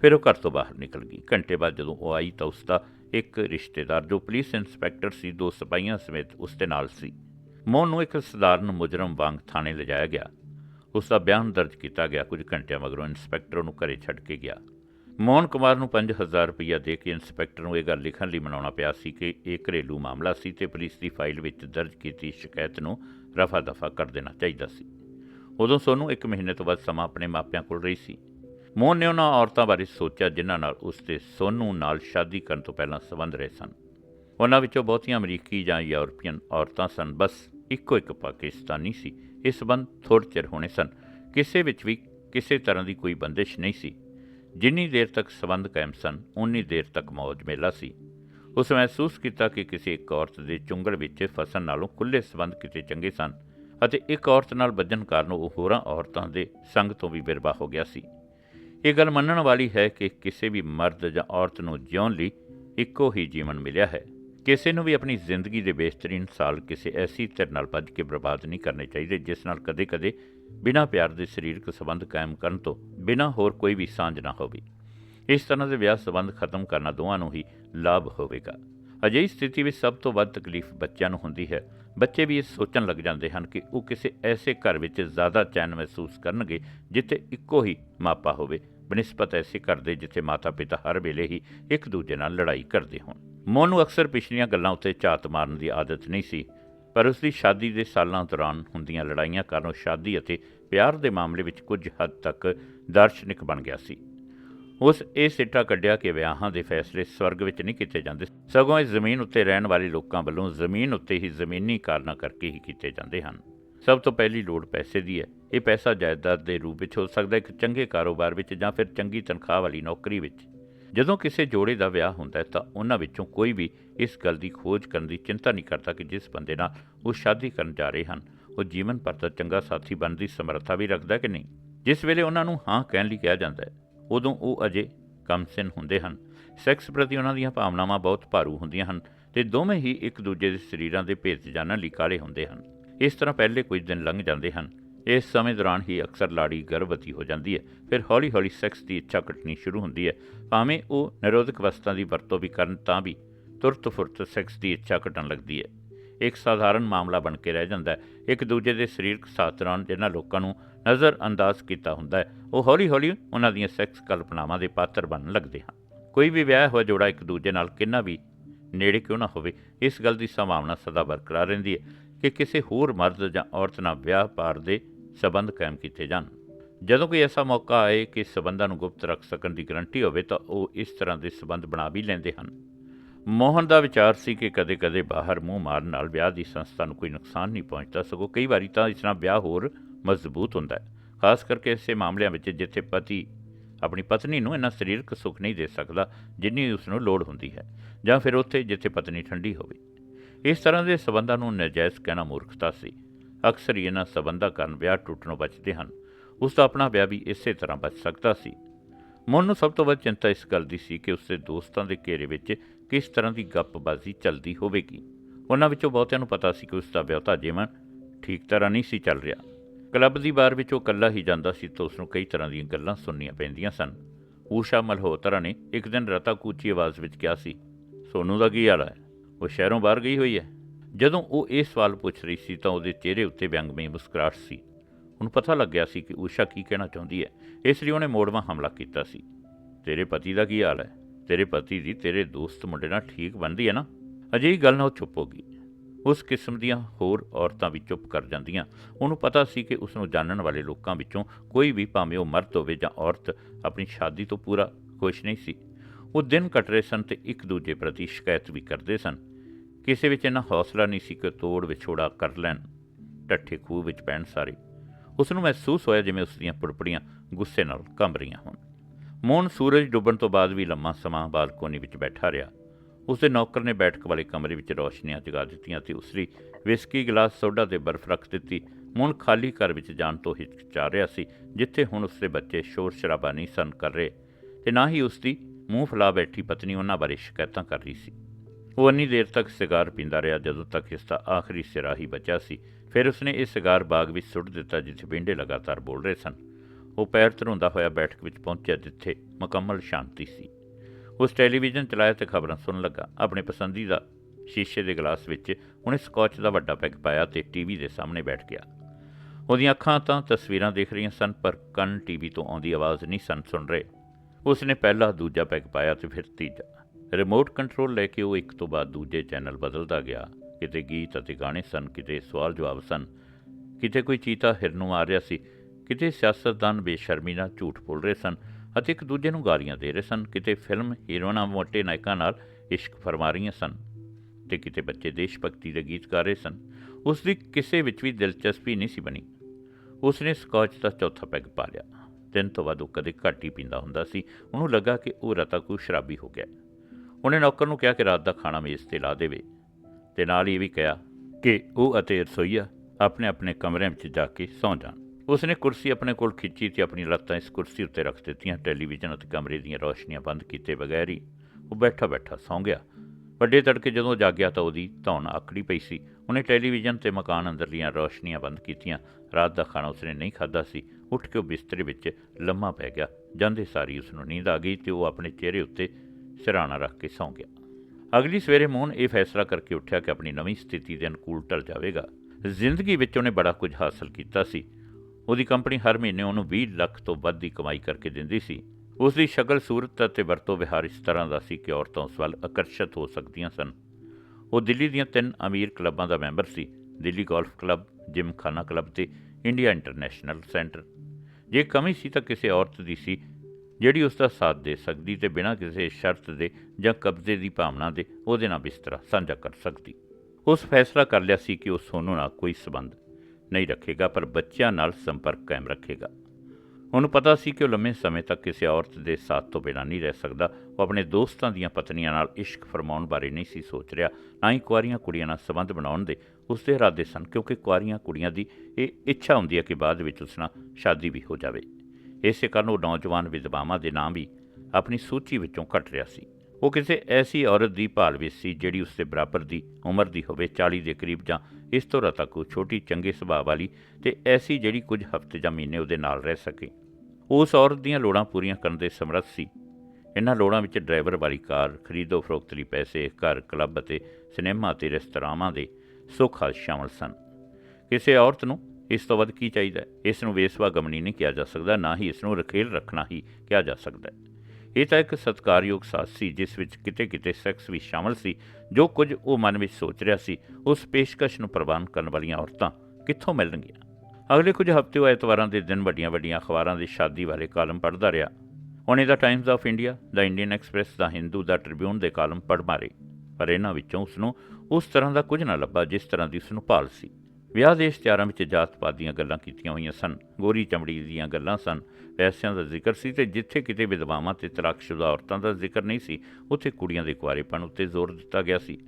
ਫਿਰ ਉਹ ਘਰ ਤੋਂ ਬਾਹਰ ਨਿਕਲ ਗਈ। ਘੰਟੇ ਬਾਅਦ ਜਦੋਂ ਉਹ ਆਈ ਤਾਂ ਉਸ ਦਾ ਇੱਕ ਰਿਸ਼ਤੇਦਾਰ ਜੋ ਪੁਲਿਸ ਇੰਸਪੈਕਟਰ ਸੀ, ਦੋ ਸਿਪਾਹੀਆਂ ਸਮੇਤ ਉਸ ਦੇ ਨਾਲ ਸੀ। ਮੋਹਨ ਨੂੰ ਇੱਕ ਸਧਾਰਨ ਮੁਜਰਮ ਵਾਂਗ ਥਾਣੇ ਲਿਜਾਇਆ ਗਿਆ। ਉਸ ਦਾ ਬਿਆਨ ਦਰਜ ਕੀਤਾ ਗਿਆ। ਕੁਝ ਘੰਟਿਆਂ ਮਗਰੋਂ ਇੰਸਪੈਕਟਰ ਨੂੰ ਘਰੇ ਛੱਡ ਕੇ ਗਿਆ। ਮੋਹਨ ਕੁਮਾਰ ਨੂੰ 5000 ਰੁਪਇਆ ਦੇ ਕੇ ਇੰਸਪੈਕਟਰ ਨੂੰ ਇਹ ਗੱਲ ਲਿਖਣ ਲਈ ਮਨਾਉਣਾ ਪਿਆ ਸੀ ਕਿ ਇਹ ਘਰੇਲੂ ਮਾਮਲਾ ਸੀ ਤੇ ਪੁਲਿਸ ਦੀ ਫਾਈਲ ਵਿੱਚ ਦਰਜ ਕੀਤੀ ਸ਼ਿਕਾਇਤ ਨੂੰ ਰਫਾ ਦਫਾ ਕਰ ਦੇਣਾ ਚਾਹੀਦਾ ਸੀ। ਉਦੋਂ ਸੋਨੂੰ ਇੱਕ ਮਹੀਨੇ ਤੋਂ ਵੱਧ ਸਮਾਂ ਆਪਣੇ ਮਾਪਿਆਂ ਕੋਲ ਰਹੀ ਸੀ। ਮੋਹਨ ਨੇ ਉਹਨਾਂ ਔਰਤਾਂ ਬਾਰੇ ਸੋਚਿਆ ਜਿਨ੍ਹਾਂ ਨਾਲ ਉਸ ਦੇ ਸੋਨੂੰ ਨਾਲ ਸ਼ਾਦੀ ਕਰਨ ਤੋਂ ਪਹਿਲਾਂ ਸੰਬੰਧ ਰਹੇ ਸਨ। ਉਹਨਾਂ ਵਿੱਚੋਂ ਬਹੁਤੀਆਂ ਅਮਰੀਕੀ ਜਾਂ ਯੂਰਪੀਅਨ ਔਰਤਾਂ ਸਨ। ਬਸ ਇੱਕੋ ਇੱਕ ਪਾਕਿਸਤਾਨੀ ਸੀ। ਇਹ ਸੰਬੰਧ ਥੋੜ੍ਹੇ ਚਿਰ ਹੋਣੇ ਸਨ। ਕਿਸੇ ਵਿੱਚ ਵੀ ਕਿਸੇ ਤਰ੍ਹਾਂ ਦੀ ਕੋਈ ਬੰਦਿਸ਼ ਨਹੀਂ ਸੀ। ਜਿੰਨੀ ਦੇਰ ਤੱਕ ਸੰਬੰਧ ਕਾਇਮ ਸਨ ਉਨੀ ਦੇਰ ਤੱਕ ਮੌਜ ਮੇਲਾ ਸੀ। ਉਸ ਮਹਿਸੂਸ ਕੀਤਾ ਕਿ ਕਿਸੇ ਇੱਕ ਔਰਤ ਦੇ ਚੁੰਗਲ ਵਿੱਚ ਫਸਣ ਨਾਲੋਂ ਖੁੱਲੇ ਸੰਬੰਧ ਕਿਤੇ ਚੰਗੇ ਸਨ। ਅਤੇ ਇੱਕ ਔਰਤ ਨਾਲ ਵੱਜਣ ਕਾਰਨ ਉਹ ਹੋਰਾਂ ਔਰਤਾਂ ਦੇ ਸੰਗ ਤੋਂ ਵੀ ਬਿਰਬਾ ਹੋ ਗਿਆ ਸੀ। ਇਹ ਗੱਲ ਮੰਨਣ ਵਾਲੀ ਹੈ ਕਿ ਕਿਸੇ ਵੀ ਮਰਦ ਜਾਂ ਔਰਤ ਨੂੰ ਜਿਉਣ ਲਈ ਇੱਕੋ ਹੀ ਜੀਵਨ ਮਿਲਿਆ ਹੈ। ਕਿਸੇ ਨੂੰ ਵੀ ਆਪਣੀ ਜ਼ਿੰਦਗੀ ਦੇ ਬਿਹਤਰੀਨ ਸਾਲ ਕਿਸੇ ਐਸੀ ਧਿਰ ਨਾਲ ਭੱਜ ਕੇ ਬਰਬਾਦ ਨਹੀਂ ਕਰਨੇ ਚਾਹੀਦੇ, ਜਿਸ ਨਾਲ ਕਦੇ-ਕਦੇ ਬਿਨਾਂ ਪਿਆਰ ਦੇ ਸਰੀਰਕ ਸੰਬੰਧ ਕਾਇਮ ਕਰਨ ਤੋਂ ਬਿਨਾਂ ਹੋਰ ਕੋਈ ਵੀ ਸਾਂਝ ਨਾ ਹੋਵੇ। ਇਸ ਤਰ੍ਹਾਂ ਦੇ ਵਿਆਹ ਸੰਬੰਧ ਖਤਮ ਕਰਨਾ ਦੋਵਾਂ ਨੂੰ ਹੀ ਲਾਭ ਹੋਵੇਗਾ। ਅਜਿਹੀ ਸਥਿਤੀ ਵਿੱਚ ਸਭ ਤੋਂ ਵੱਧ ਤਕਲੀਫ ਬੱਚਿਆਂ ਨੂੰ ਹੁੰਦੀ ਹੈ। ਬੱਚੇ ਵੀ ਇਹ ਸੋਚਣ ਲੱਗ ਜਾਂਦੇ ਹਨ ਕਿ ਉਹ ਕਿਸੇ ਐਸੇ ਘਰ ਵਿੱਚ ਜ਼ਿਆਦਾ ਚੈਨ ਮਹਿਸੂਸ ਕਰਨਗੇ ਜਿੱਥੇ ਇੱਕੋ ਹੀ ਮਾਪਾ ਹੋਵੇ। ਬਨਿਸਬਤ ਐਸੇ ਘਰ ਦੇ ਜਿੱਥੇ ਮਾਤਾ-ਪਿਤਾ ਹਰ ਵੇਲੇ ਹੀ ਇੱਕ ਦੂਜੇ ਨਾਲ ਲੜਾਈ ਕਰਦੇ ਹੋਣ। ਮੋਹਨ ਨੂੰ ਅਕਸਰ ਪਿਛਲੀਆਂ ਗੱਲਾਂ ਉੱਤੇ ਝਾਤ ਮਾਰਨ ਦੀ ਆਦਤ ਨਹੀਂ ਸੀ, ਪਰ ਉਸ ਦੀ ਸ਼ਾਦੀ ਦੇ ਸਾਲਾਂ ਦੌਰਾਨ ਹੁੰਦੀਆਂ ਲੜਾਈਆਂ ਕਾਰਨ ਉਹ ਸ਼ਾਦੀ ਅਤੇ ਪਿਆਰ ਦੇ ਮਾਮਲੇ ਵਿੱਚ ਕੁਝ ਹੱਦ ਤੱਕ ਦਾਰਸ਼ਨਿਕ ਬਣ ਗਿਆ ਸੀ। ਉਸ ਇਹ ਸਿੱਟਾ ਕੱਢਿਆ ਕਿ ਵਿਆਹਾਂ ਦੇ ਫੈਸਲੇ ਸਵਰਗ ਵਿੱਚ ਨਹੀਂ ਕੀਤੇ ਜਾਂਦੇ। ਸਗੋਂ ਇਹ ਜ਼ਮੀਨ ਉੱਤੇ ਰਹਿਣ ਵਾਲੇ ਲੋਕਾਂ ਵੱਲੋਂ ਜ਼ਮੀਨ ਉੱਤੇ ਹੀ ਜ਼ਮੀਨੀ ਕਾਰਨਾਂ ਕਰਕੇ ਹੀ ਕੀਤੇ ਜਾਂਦੇ ਹਨ। ਸਭ ਤੋਂ ਪਹਿਲੀ ਲੋੜ ਪੈਸੇ ਦੀ ਹੈ। ਇਹ ਪੈਸਾ ਜਾਇਦਾਦ ਦੇ ਰੂਪ ਵਿੱਚ ਹੋ ਸਕਦਾ ਹੈ ਇੱਕ ਚੰਗੇ ਕਾਰੋਬਾਰ ਵਿੱਚ ਜਾਂ ਫਿਰ ਚੰਗੀ ਤਨਖਾਹ ਵਾਲੀ ਨੌਕਰੀ ਵਿੱਚ। ਜਦੋਂ ਕਿਸੇ ਜੋੜੇ ਦਾ ਵਿਆਹ ਹੁੰਦਾ ਹੈ ਤਾਂ ਉਹਨਾਂ ਵਿੱਚੋਂ ਕੋਈ ਵੀ ਇਸ ਗੱਲ ਦੀ ਖੋਜ ਕਰਨ ਦੀ ਚਿੰਤਾ ਨਹੀਂ ਕਰਦਾ ਕਿ ਜਿਸ ਬੰਦੇ ਨਾਲ ਉਹ ਸ਼ਾਦੀ ਕਰਨ ਜਾ ਰਹੇ ਹਨ, ਉਹ ਜੀਵਨ ਭਰ ਦਾ ਚੰਗਾ ਸਾਥੀ ਬਣਨ ਦੀ ਸਮਰੱਥਾ ਵੀ ਰੱਖਦਾ ਕਿ ਨਹੀਂ। ਜਿਸ ਵੇਲੇ ਉਹਨਾਂ ਨੂੰ ਹਾਂ ਕਹਿਣ ਲਈ ਕਿਹਾ ਜਾਂਦਾ ਹੈ ਉਦੋਂ ਉਹ ਅਜੇ ਕਮਸਿਨ ਹੁੰਦੇ ਹਨ। ਸੈਕਸ ਪ੍ਰਤੀ ਉਹਨਾਂ ਦੀਆਂ ਭਾਵਨਾਵਾਂ ਬਹੁਤ ਭਾਰੂ ਹੁੰਦੀਆਂ ਹਨ ਤੇ ਦੋਵੇਂ ਹੀ ਇੱਕ ਦੂਜੇ ਦੇ ਸਰੀਰਾਂ ਦੇ ਭੇਦ ਜਾਣਨ ਲਈ ਕਾਲੇ ਹੁੰਦੇ ਹਨ। ਇਸ ਤਰ੍ਹਾਂ ਪਹਿਲੇ ਕੁਝ ਦਿਨ ਲੰਘ ਜਾਂਦੇ ਹਨ। ਇਸ ਸਮੇਂ ਦੌਰਾਨ ਹੀ ਅਕਸਰ ਲਾੜੀ ਗਰਭਵਤੀ ਹੋ ਜਾਂਦੀ ਹੈ। ਫਿਰ ਹੌਲੀ-ਹੌਲੀ ਸੈਕਸ ਦੀ ਇੱਛਾ ਘਟਣੀ ਸ਼ੁਰੂ ਹੁੰਦੀ ਹੈ। ਭਾਵੇਂ ਉਹ ਨਿਰੋਧਕ ਵਸਤਾਂ ਦੀ ਵਰਤੋਂ ਵੀ ਕਰਨ ਤਾਂ ਵੀ ਤੁਰਤ ਫੁਰਤ ਸੈਕਸ ਦੀ ਇੱਛਾ ਘਟਣ ਲੱਗਦੀ ਹੈ। ਇੱਕ ਸਾਧਾਰਨ ਮਾਮਲਾ ਬਣ ਕੇ ਰਹਿ ਜਾਂਦਾ ਹੈ। ਇੱਕ ਦੂਜੇ ਦੇ ਸਰੀਰਕ ਸਾਥ ਦੌਰਾਨ ਜਿਹਨਾਂ ਲੋਕਾਂ ਨੂੰ ਨਜ਼ਰ ਅੰਦਾਜ਼ ਕੀਤਾ ਹੁੰਦਾ ਹੈ। ਉਹ ਹੌਲੀ-ਹੌਲੀ ਉਹਨਾਂ ਦੀਆਂ ਸੈਕਸ ਕਲਪਨਾਵਾਂ ਦੇ ਪਾਤਰ ਬਣਨ ਲੱਗਦੇ ਹਨ। ਕੋਈ ਵੀ ਵਿਆਹ ਹੋਇਆ ਜੋੜਾ ਇੱਕ ਦੂਜੇ ਨਾਲ ਕਿੰਨਾ ਵੀ ਨੇੜੇ ਕਿਉਂ ਨਾ ਹੋਵੇ, ਇਸ ਗੱਲ ਦੀ ਸੰਭਾਵਨਾ ਸਦਾ ਬਰਕਰਾਰ ਰਹਿੰਦੀ ਹੈ ਕਿ ਕਿਸੇ ਹੋਰ ਮਰਦ ਜਾਂ ਔਰਤ ਨਾਲ ਵਿਆਹ ਪਾਰ ਦੇ ਸਬੰਧ ਕਾਇਮ ਕੀਤੇ ਜਾਣ। ਜਦੋਂ ਕੋਈ ਐਸਾ ਮੌਕਾ ਆਏ ਕਿ ਸਬੰਧਾਂ ਨੂੰ ਗੁਪਤ ਰੱਖ ਸਕਣ ਦੀ ਗਰੰਟੀ ਹੋਵੇ ਤਾਂ ਉਹ ਇਸ ਤਰ੍ਹਾਂ ਦੇ ਸਬੰਧ ਬਣਾ ਵੀ ਲੈਂਦੇ ਹਨ। ਮੋਹਨ ਦਾ ਵਿਚਾਰ ਸੀ ਕਿ ਕਦੇ-ਕਦੇ ਬਾਹਰ ਮੂੰਹ ਮਾਰਨ ਨਾਲ ਵਿਆਹ ਦੀ ਸੰਸਥਾ ਨੂੰ ਕੋਈ ਨੁਕਸਾਨ ਨਹੀਂ ਪਹੁੰਚਦਾ, ਸਗੋਂ ਕਈ ਵਾਰੀ ਤਾਂ ਇਸ ਨਾਲ ਵਿਆਹ ਹੋਰ ਮਜ਼ਬੂਤ ਹੁੰਦਾ ਹੈ, ਖਾਸ ਕਰਕੇ ਇਸੇ ਮਾਮਲਿਆਂ ਵਿੱਚ ਜਿੱਥੇ ਪਤੀ ਆਪਣੀ ਪਤਨੀ ਨੂੰ ਇੰਨਾ ਸਰੀਰਕ ਸੁੱਖ ਨਹੀਂ ਦੇ ਸਕਦਾ ਜਿੰਨੀ ਉਸ ਨੂੰ ਲੋੜ ਹੁੰਦੀ ਹੈ, ਜਾਂ ਫਿਰ ਉੱਥੇ ਜਿੱਥੇ ਪਤਨੀ ਠੰਡੀ ਹੋਵੇ। ਇਸ ਤਰ੍ਹਾਂ ਦੇ ਸਬੰਧਾਂ ਨੂੰ ਨਜਾਇਜ਼ ਕਹਿਣਾ ਮੂਰਖਤਾ ਸੀ। ਅਕਸਰ ਹੀ ਇਹਨਾਂ ਸਬੰਧਾਂ ਕਾਰਨ ਵਿਆਹ ਟੁੱਟਣੋਂ ਬਚਦੇ ਹਨ। ਉਸ ਦਾ ਆਪਣਾ ਵਿਆਹ ਵੀ ਇਸੇ ਤਰ੍ਹਾਂ ਬਚ ਸਕਦਾ ਸੀ। ਮਨ ਨੂੰ ਸਭ ਤੋਂ ਵੱਧ ਚਿੰਤਾ ਇਸ ਗੱਲ ਦੀ ਸੀ ਕਿ ਉਸਦੇ ਦੋਸਤਾਂ ਦੇ ਘੇਰੇ ਵਿੱਚ ਕਿਸ ਤਰ੍ਹਾਂ ਦੀ ਗੱਪਬਾਜ਼ੀ ਚੱਲਦੀ ਹੋਵੇਗੀ। ਉਹਨਾਂ ਵਿੱਚੋਂ ਬਹੁਤਿਆਂ ਨੂੰ ਪਤਾ ਸੀ ਕਿ ਉਸ ਦਾ ਵਿਆਹਤਾ ਜੀਵਨ ਠੀਕ ਤਰ੍ਹਾਂ ਨਹੀਂ ਸੀ ਚੱਲ ਰਿਹਾ। ਕਲੱਬ ਦੀ ਬਾਰ ਵਿੱਚ ਉਹ ਇਕੱਲਾ ਹੀ ਜਾਂਦਾ ਸੀ ਤਾਂ ਉਸ ਨੂੰ ਕਈ ਤਰ੍ਹਾਂ ਦੀਆਂ ਗੱਲਾਂ ਸੁਣਨੀਆਂ ਪੈਂਦੀਆਂ ਸਨ। ਊਸ਼ਾ ਮਲਹੋਤਰਾ ਨੇ ਇੱਕ ਦਿਨ ਰਤਾ ਕੂਚੀ ਆਵਾਜ਼ ਵਿੱਚ ਕਿਹਾ ਸੀ, ਸੋਨੂ ਦਾ ਕੀ ਹਾਲ ਹੈ? ਉਹ ਸ਼ਹਿਰੋਂ ਬਾਹਰ ਗਈ ਹੋਈ ਹੈ? ਜਦੋਂ ਉਹ ਇਹ ਸਵਾਲ ਪੁੱਛ ਰਹੀ ਸੀ ਤਾਂ ਉਹਦੇ ਚਿਹਰੇ ਉੱਤੇ ਵਿਅੰਗਮਈ ਮੁਸਕਰਾਹਟ ਸੀ। ਉਹਨੂੰ ਪਤਾ ਲੱਗ ਗਿਆ ਸੀ ਕਿ ਊਸ਼ਾ ਕੀ ਕਹਿਣਾ ਚਾਹੁੰਦੀ ਹੈ, ਇਸ ਲਈ ਉਹਨੇ ਮੋੜਵਾਂ ਹਮਲਾ ਕੀਤਾ ਸੀ। ਤੇਰੇ ਪਤੀ ਦਾ ਕੀ ਹਾਲ ਹੈ? ਤੇਰੇ ਪਤੀ ਦੀ ਤੇਰੇ ਦੋਸਤ ਮੁੰਡੇ ਨਾਲ ਠੀਕ ਬਣਦੀ ਹੈ ਨਾ? ਅਜਿਹੀ ਗੱਲ ਨਾਲ ਉਹ ਚੁੱਪ ਹੋ ਗਈ। ਉਸ ਕਿਸਮ ਦੀਆਂ ਹੋਰ ਔਰਤਾਂ ਵੀ ਚੁੱਪ ਕਰ ਜਾਂਦੀਆਂ। ਉਹਨੂੰ ਪਤਾ ਸੀ ਕਿ ਉਸ ਨੂੰ ਜਾਣਨ ਵਾਲੇ ਲੋਕਾਂ ਵਿੱਚੋਂ ਕੋਈ ਵੀ ਭਾਵੇਂ ਉਹ ਮਰਦ ਹੋਵੇ ਜਾਂ ਔਰਤ, ਆਪਣੀ ਸ਼ਾਦੀ ਤੋਂ ਪੂਰਾ ਖੁਸ਼ ਨਹੀਂ ਸੀ। ਉਹ ਦਿਨ ਕੱਟ ਰਹੇ ਸਨ ਤੇ ਇੱਕ ਦੂਜੇ ਪ੍ਰਤੀ ਸ਼ਿਕਾਇਤ ਵੀ ਕਰਦੇ ਸਨ। ਕਿਸੇ ਵਿੱਚ ਇੰਨਾ ਹੌਸਲਾ ਨਹੀਂ ਸੀ ਕਿ ਤੋੜ ਵਿਛੋੜਾ ਕਰ ਲੈਣ ਟੱਠੇ ਖੂਹ ਵਿੱਚ ਪੈਣ ਸਾਰੇ। ਉਸ ਨੂੰ ਮਹਿਸੂਸ ਹੋਇਆ ਜਿਵੇਂ ਉਸ ਦੀਆਂ ਪੁੜਪੜੀਆਂ ਗੁੱਸੇ ਨਾਲ ਕੰਬ ਰਹੀਆਂ ਹੋਣ। ਮੋਹਨ ਸੂਰਜ ਡੁੱਬਣ ਤੋਂ ਬਾਅਦ ਵੀ ਲੰਮਾ ਸਮਾਂ ਬਾਲਕੋਨੀ ਵਿੱਚ ਬੈਠਾ ਰਿਹਾ। ਉਸ ਦੇ ਨੌਕਰ ਨੇ ਬੈਠਕ ਵਾਲੇ ਕਮਰੇ ਵਿੱਚ ਰੌਸ਼ਨੀਆਂ ਜਗਾ ਦਿੱਤੀਆਂ ਤੇ ਉਸਰੀ ਵਿਸਕੀ ਗਲਾਸ ਸੋਡਾ ਤੇ ਬਰਫ਼ ਰੱਖ ਦਿੱਤੀ। ਮੋਹਨ ਖਾਲੀ ਘਰ ਵਿੱਚ ਜਾਣ ਤੋਂ ਹਿਚਕਚਾ ਰਿਹਾ ਸੀ, ਜਿੱਥੇ ਹੁਣ ਉਸਦੇ ਬੱਚੇ ਸ਼ੋਰ ਸ਼ਰਾਬਾ ਨਹੀਂ ਸਨ ਕਰ ਰਹੇ ਤੇ ਨਾ ਹੀ ਉਸਦੀ ਮੂੰਹ ਫਲਾ ਬੈਠੀ ਪਤਨੀ ਉਹਨਾਂ ਬਾਰੇ ਸ਼ਿਕਾਇਤਾਂ ਕਰ ਰਹੀ ਸੀ। ਉਹ ਇੰਨੀ ਦੇਰ ਤੱਕ ਸਿਗਾਰ ਪੀਂਦਾ ਰਿਹਾ, ਜਦੋਂ ਤੱਕ ਇਸ ਦਾ ਆਖਰੀ ਸਿਰਾ ਹੀ ਬਚਿਆ ਸੀ। ਫਿਰ ਉਸਨੇ ਇਹ ਸਿਗਾਰ ਬਾਗ ਵਿੱਚ ਸੁੱਟ ਦਿੱਤਾ, ਜਿੱਥੇ ਬਿੰਡੇ ਲਗਾਤਾਰ ਬੋਲ ਰਹੇ ਸਨ। ਉਹ ਪੈਰ ਧਰੋਂਦਾ ਹੋਇਆ ਬੈਠਕ ਵਿੱਚ ਪਹੁੰਚਿਆ, ਜਿੱਥੇ ਮੁਕੰਮਲ ਸ਼ਾਂਤੀ ਸੀ। ਉਸ ਟੈਲੀਵਿਜ਼ਨ ਚਲਾਇਆ ਤੇ ਖਬਰਾਂ ਸੁਣਨ ਲੱਗਾ। ਆਪਣੇ ਪਸੰਦੀਦਾ ਸ਼ੀਸ਼ੇ ਦੇ ਗਲਾਸ ਵਿੱਚ ਉਹਨੇ ਸਕੌਚ ਦਾ ਵੱਡਾ ਪੈਕ ਪਾਇਆ ਤੇ ਟੀਵੀ ਦੇ ਸਾਹਮਣੇ ਬੈਠ ਗਿਆ। ਉਹਦੀਆਂ ਅੱਖਾਂ ਤਾਂ ਤਸਵੀਰਾਂ ਦੇਖ ਰਹੀਆਂ ਸਨ, ਪਰ ਕੰਨ ਟੀਵੀ ਤੋਂ ਆਉਂਦੀ ਆਵਾਜ਼ ਨਹੀਂ ਸਨ ਸੁਣ ਰਹੇ। ਉਸਨੇ ਪਹਿਲਾ ਦੂਜਾ ਪੈਕ ਪਾਇਆ ਤੇ ਫਿਰ ਤੀਜਾ। ਰਿਮੋਟ ਕੰਟਰੋਲ ਲੈ ਕੇ ਉਹ ਇੱਕ ਤੋਂ ਬਾਅਦ ਦੂਜੇ ਚੈਨਲ ਬਦਲਦਾ ਗਿਆ। ਕਿਤੇ ਗੀਤ ਅਤੇ ਗਾਣੇ ਸਨ, ਕਿਤੇ ਸਵਾਲ ਜਵਾਬ ਸਨ। ਕਿਤੇ ਕੋਈ ਚੀਤਾ ਹਿਰਨ ਆ ਰਿਹਾ ਸੀ, ਕਿਤੇ ਸਿਆਸਤਦਾਨ ਬੇਸ਼ਰਮੀ ਨਾਲ ਝੂਠ ਬੋਲ ਰਹੇ ਸਨ। ਅਤੇ ਇੱਕ ਦੂਜੇ ਨੂੰ ਗਾਲੀਆਂ ਦੇ ਰਹੇ ਸਨ। ਕਿਤੇ ਫਿਲਮ ਹੀਰੋਇਨਾਂ ਮੋਟੇ ਨਾਇਕਾਂ ਨਾਲ ਇਸ਼ਕ ਫਰਮਾ ਰਹੀਆਂ ਸਨ ਤੇ ਕਿਤੇ ਬੱਚੇ ਦੇਸ਼ ਭਗਤੀ ਦੇ ਗੀਤ ਗਾ ਰਹੇ ਸਨ। ਉਸ ਦੀ ਕਿਸੇ ਵਿੱਚ ਵੀ ਦਿਲਚਸਪੀ ਨਹੀਂ ਸੀ ਬਣੀ। ਉਸ ਨੇ ਸਕਾਚ ਦਾ ਚੌਥਾ ਪੈਗ ਪਾ ਲਿਆ। ਤਿੰਨ ਤੋਂ ਬਾਅਦ ਉਹ ਕਦੇ ਘੱਟ ਹੀ ਪੀਂਦਾ ਹੁੰਦਾ ਸੀ। ਉਹਨੂੰ ਲੱਗਾ ਕਿ ਉਹ ਰਤਾ ਕੋਈ ਸ਼ਰਾਬੀ ਹੋ ਗਿਆ। ਉਹਨੇ ਨੌਕਰ ਨੂੰ ਕਿਹਾ ਕਿ ਰਾਤ ਦਾ ਖਾਣਾ ਮੇਜ਼ ਤੇ ਲਾ ਦੇਵੇ। ਤੇ ਨਾਲ ਹੀ ਇਹ ਵੀ ਕਿਹਾ ਕਿ ਉਹ ਅਤੇ ਰਸੋਈਆ ਆਪਣੇ ਆਪਣੇ ਕਮਰਿਆਂ ਵਿੱਚ ਜਾ ਕੇ ਸੌਂ ਜਾਣ। ਉਸਨੇ ਕੁਰਸੀ ਆਪਣੇ ਕੋਲ ਖਿੱਚੀ ਤੇ ਆਪਣੀ ਲੱਤਾਂ ਇਸ ਕੁਰਸੀ ਉੱਤੇ ਰੱਖ ਦਿੱਤੀਆਂ। ਟੈਲੀਵਿਜ਼ਨ ਅਤੇ ਕਮਰੇ ਦੀਆਂ ਰੌਸ਼ਨੀਆਂ ਬੰਦ ਕੀਤੇ ਬਗੈਰ ਹੀ ਉਹ ਬੈਠਾ ਬੈਠਾ ਸੌਂ ਗਿਆ। ਵੱਡੇ ਤੜਕੇ ਜਦੋਂ ਜਾਗਿਆ ਤਾਂ ਉਹਦੀ ਧੌਣ ਆਕੜੀ ਪਈ ਸੀ। ਉਹਨੇ ਟੈਲੀਵਿਜ਼ਨ ਤੇ ਮਕਾਨ ਅੰਦਰਲੀਆਂ ਰੌਸ਼ਨੀਆਂ ਬੰਦ ਕੀਤੀਆਂ। ਰਾਤ ਦਾ ਖਾਣਾ ਉਸਨੇ ਨਹੀਂ ਖਾਧਾ ਸੀ। ਉੱਠ ਕੇ ਉਹ ਬਿਸਤਰੇ ਵਿੱਚ ਲੰਮਾ ਪੈ ਗਿਆ। ਜਾਂਦੇ ਸਾਰੀ ਉਸ ਨੂੰ ਨੀਂਦ ਆ ਗਈ ਤੇ ਉਹ ਆਪਣੇ ਚਿਹਰੇ ਉੱਤੇ ਸਿਰਾਣਾ ਰੱਖ ਕੇ ਸੌਂ ਗਿਆ। ਅਗਲੀ ਸਵੇਰੇ ਮੋਹਨ ਇਹ ਫੈਸਲਾ ਕਰਕੇ ਉੱਠਿਆ ਕਿ ਆਪਣੀ ਨਵੀਂ ਸਥਿਤੀ ਦੇ ਅਨੁਕੂਲ ਢਲ ਜਾਵੇਗਾ। ਜ਼ਿੰਦਗੀ ਵਿੱਚ ਉਹਨੇ ਬੜਾ ਕੁਝ ਹਾਸਲ ਕੀਤਾ ਸੀ। ਉਹਦੀ ਕੰਪਨੀ ਹਰ ਮਹੀਨੇ ਉਹਨੂੰ 20 ਲੱਖ ਤੋਂ ਵੱਧ ਦੀ ਕਮਾਈ ਕਰਕੇ ਦਿੰਦੀ ਸੀ। ਉਸ ਦੀ ਸ਼ਕਲ, ਸੂਰਤ ਅਤੇ ਵਰਤੋਂ ਵਿਹਾਰ ਇਸ ਤਰ੍ਹਾਂ ਦਾ ਸੀ ਕਿ ਔਰਤਾਂ ਉਸ ਵੱਲ ਆਕਰਸ਼ਿਤ ਹੋ ਸਕਦੀਆਂ ਸਨ। ਉਹ ਦਿੱਲੀ ਦੀਆਂ ਤਿੰਨ ਅਮੀਰ ਕਲੱਬਾਂ ਦਾ ਮੈਂਬਰ ਸੀ, Delhi golf club, Gymkhana club ਤੇ ਇੰਡੀਆ ਇੰਟਰਨੈਸ਼ਨਲ ਸੈਂਟਰ। ਜੇ ਕਮੀ ਸੀ ਤਾਂ ਕਿਸੇ ਔਰਤ ਦੀ ਸੀ, ਜਿਹੜੀ ਉਸ ਦਾ ਸਾਥ ਦੇ ਸਕਦੀ ਤੇ ਬਿਨਾਂ ਕਿਸੇ ਸ਼ਰਤ ਦੇ ਜਾਂ ਕਬਜ਼ੇ ਦੀ ਭਾਵਨਾ ਦੇ ਉਹਦੇ ਨਾਲ ਬਿਸਤਰਾ ਸਾਂਝਾ ਕਰ ਸਕਦੀ। ਉਸ ਫੈਸਲਾ ਕਰ ਲਿਆ ਸੀ ਕਿ ਉਹ ਸੋਨੂ ਨਾਲ ਕੋਈ ਸਬੰਧ ਨਹੀਂ ਰੱਖੇਗਾ, ਪਰ ਬੱਚਿਆਂ ਨਾਲ ਸੰਪਰਕ ਕਾਇਮ ਰੱਖੇਗਾ। ਉਹਨੂੰ ਪਤਾ ਸੀ ਕਿ ਉਹ ਲੰਮੇ ਸਮੇਂ ਤੱਕ ਕਿਸੇ ਔਰਤ ਦੇ ਸਾਥ ਤੋਂ ਬਿਨਾਂ ਨਹੀਂ ਰਹਿ ਸਕਦਾ। ਉਹ ਆਪਣੇ ਦੋਸਤਾਂ ਦੀਆਂ ਪਤਨੀਆਂ ਨਾਲ ਇਸ਼ਕ ਫਰਮਾਉਣ ਬਾਰੇ ਨਹੀਂ ਸੀ ਸੋਚ ਰਿਹਾ, ਨਾ ਹੀ ਕੁਆਰੀਆਂ ਕੁੜੀਆਂ ਨਾਲ ਸੰਬੰਧ ਬਣਾਉਣ ਦੇ ਉਸ ਦੇ ਇਰਾਦੇ ਸਨ, ਕਿਉਂਕਿ ਕੁਆਰੀਆਂ ਕੁੜੀਆਂ ਦੀ ਇਹ ਇੱਛਾ ਹੁੰਦੀ ਹੈ ਕਿ ਬਾਅਦ ਵਿੱਚ ਉਸ ਨਾਲ ਸ਼ਾਦੀ ਵੀ ਹੋ ਜਾਵੇ। ਇਸੇ ਕਾਰਨ ਉਹ ਨੌਜਵਾਨ ਵਿਧਵਾਵਾਂ ਦੇ ਨਾਮ ਵੀ ਆਪਣੀ ਸੂਚੀ ਵਿੱਚੋਂ ਕੱਟ ਰਿਹਾ ਸੀ। ਉਹ ਕਿਸੇ ਐਸੀ ਔਰਤ ਦੀ ਭਾਲ ਵਿੱਚ ਸੀ ਜਿਹੜੀ ਉਸ ਦੇ ਬਰਾਬਰ ਦੀ ਉਮਰ ਦੀ ਹੋਵੇ 40 ਦੇ ਕਰੀਬ ਜਾਂ ਇਸ ਤੋਂ ਰਤਾ ਤੱਕ ਛੋਟੀ ਚੰਗੇ ਸੁਭਾਅ ਵਾਲੀ ਤੇ ਐਸੀ ਜਿਹੜੀ ਕੁਝ ਹਫ਼ਤੇ ਜਾਂ ਮਹੀਨੇ ਉਹਦੇ ਨਾਲ ਰਹਿ ਸਕੇ। ਉਸ ਔਰਤ ਦੀਆਂ ਲੋੜਾਂ ਪੂਰੀਆਂ ਕਰਨ ਦੇ ਸਮਰੱਥ ਸੀ। ਇਹਨਾਂ ਲੋੜਾਂ ਵਿੱਚ ਡਰਾਈਵਰ ਵਾਲੀ ਕਾਰ, ਖਰੀਦੋ ਫਰੋਖਤ ਲਈ ਪੈਸੇ, ਘਰ, ਕਲੱਬ ਅਤੇ ਸਿਨੇਮਾ ਅਤੇ ਰੈਸਟੋਰਾਂਵਾਂ ਦੇ ਸੁੱਖ ਆਦਿ ਸ਼ਾਮਲ ਸਨ। ਕਿਸੇ ਔਰਤ ਨੂੰ ਇਸ ਤੋਂ ਵੱਧ ਕੀ ਚਾਹੀਦਾ ਹੈ? ਇਸ ਨੂੰ ਵੇਸਵਾ ਗਮਨੀ ਨਹੀਂ ਕਿਹਾ ਜਾ ਸਕਦਾ, ਨਾ ਹੀ ਇਸ ਨੂੰ ਰਖੇਲ ਰੱਖਣਾ ਹੀ ਕਿਹਾ ਜਾ ਸਕਦਾ ਹੈ। ਇਹ ਤਾਂ ਇੱਕ ਸਤਿਕਾਰਯੋਗ ਸਾਥ ਸੀ ਜਿਸ ਵਿੱਚ ਕਿਤੇ ਕਿਤੇ ਸੈਕਸ ਵੀ ਸ਼ਾਮਲ ਸੀ, ਜੋ ਕੁਝ ਉਹ ਮਨ ਵਿੱਚ ਸੋਚ ਰਿਹਾ ਸੀ, ਉਸ ਪੇਸ਼ਕਸ਼ ਨੂੰ ਪ੍ਰਵਾਨ ਕਰਨ ਵਾਲੀਆਂ ਔਰਤਾਂ ਕਿੱਥੋਂ ਮਿਲਣਗੀਆਂ? ਅਗਲੇ ਕੁਝ ਹਫ਼ਤੇ ਉਹ ਐਤਵਾਰਾਂ ਦੇ ਦਿਨ ਵੱਡੀਆਂ ਵੱਡੀਆਂ ਅਖਬਾਰਾਂ ਦੇ ਸ਼ਾਦੀ ਬਾਰੇ ਕਾਲਮ ਪੜ੍ਹਦਾ ਰਿਹਾ। ਉਹਨੇ the Times of India, the Indian Express, the Hindu, the Tribune ਦੇ ਕਾਲਮ ਪੜ੍ਹ ਮਾਰੇ, ਪਰ ਇਹਨਾਂ ਵਿੱਚੋਂ ਉਸ ਨੂੰ ਉਸ ਤਰ੍ਹਾਂ ਦਾ ਕੁਝ ਨਾ ਲੱਭਾ ਜਿਸ ਤਰ੍ਹਾਂ ਦੀ ਉਸ ਨੂੰ ਭਾਲ ਸੀ। ਵਿਆਹ ਦੇ ਇਸ਼ਤਿਹਾਰਾਂ ਵਿੱਚ ਜਾਤ-ਪਾਤ ਦੀਆਂ ਗੱਲਾਂ ਕੀਤੀਆਂ ਹੋਈਆਂ ਸਨ, ਗੋਰੀ ਚਮੜੀ ਦੀਆਂ ਗੱਲਾਂ ਸਨ। ਪੈਸਿਆਂ ਦਾ ਜ਼ਿਕਰ ਸੀ ਤੇ ਜਿੱਥੇ ਕਿਤੇ ਵਿਧਵਾਵਾਂ ਤੇ ਤਲਾਕਸ਼ੁਦਾ ਔਰਤਾਂ ਦਾ ਜ਼ਿਕਰ ਨਹੀਂ ਸੀ, ਉੱਥੇ ਕੁੜੀਆਂ ਦੇ ਕੁਆਰੇਪਣ ਉੱਤੇ ਜ਼ੋਰ ਦਿੱਤਾ ਗਿਆ ਸੀ।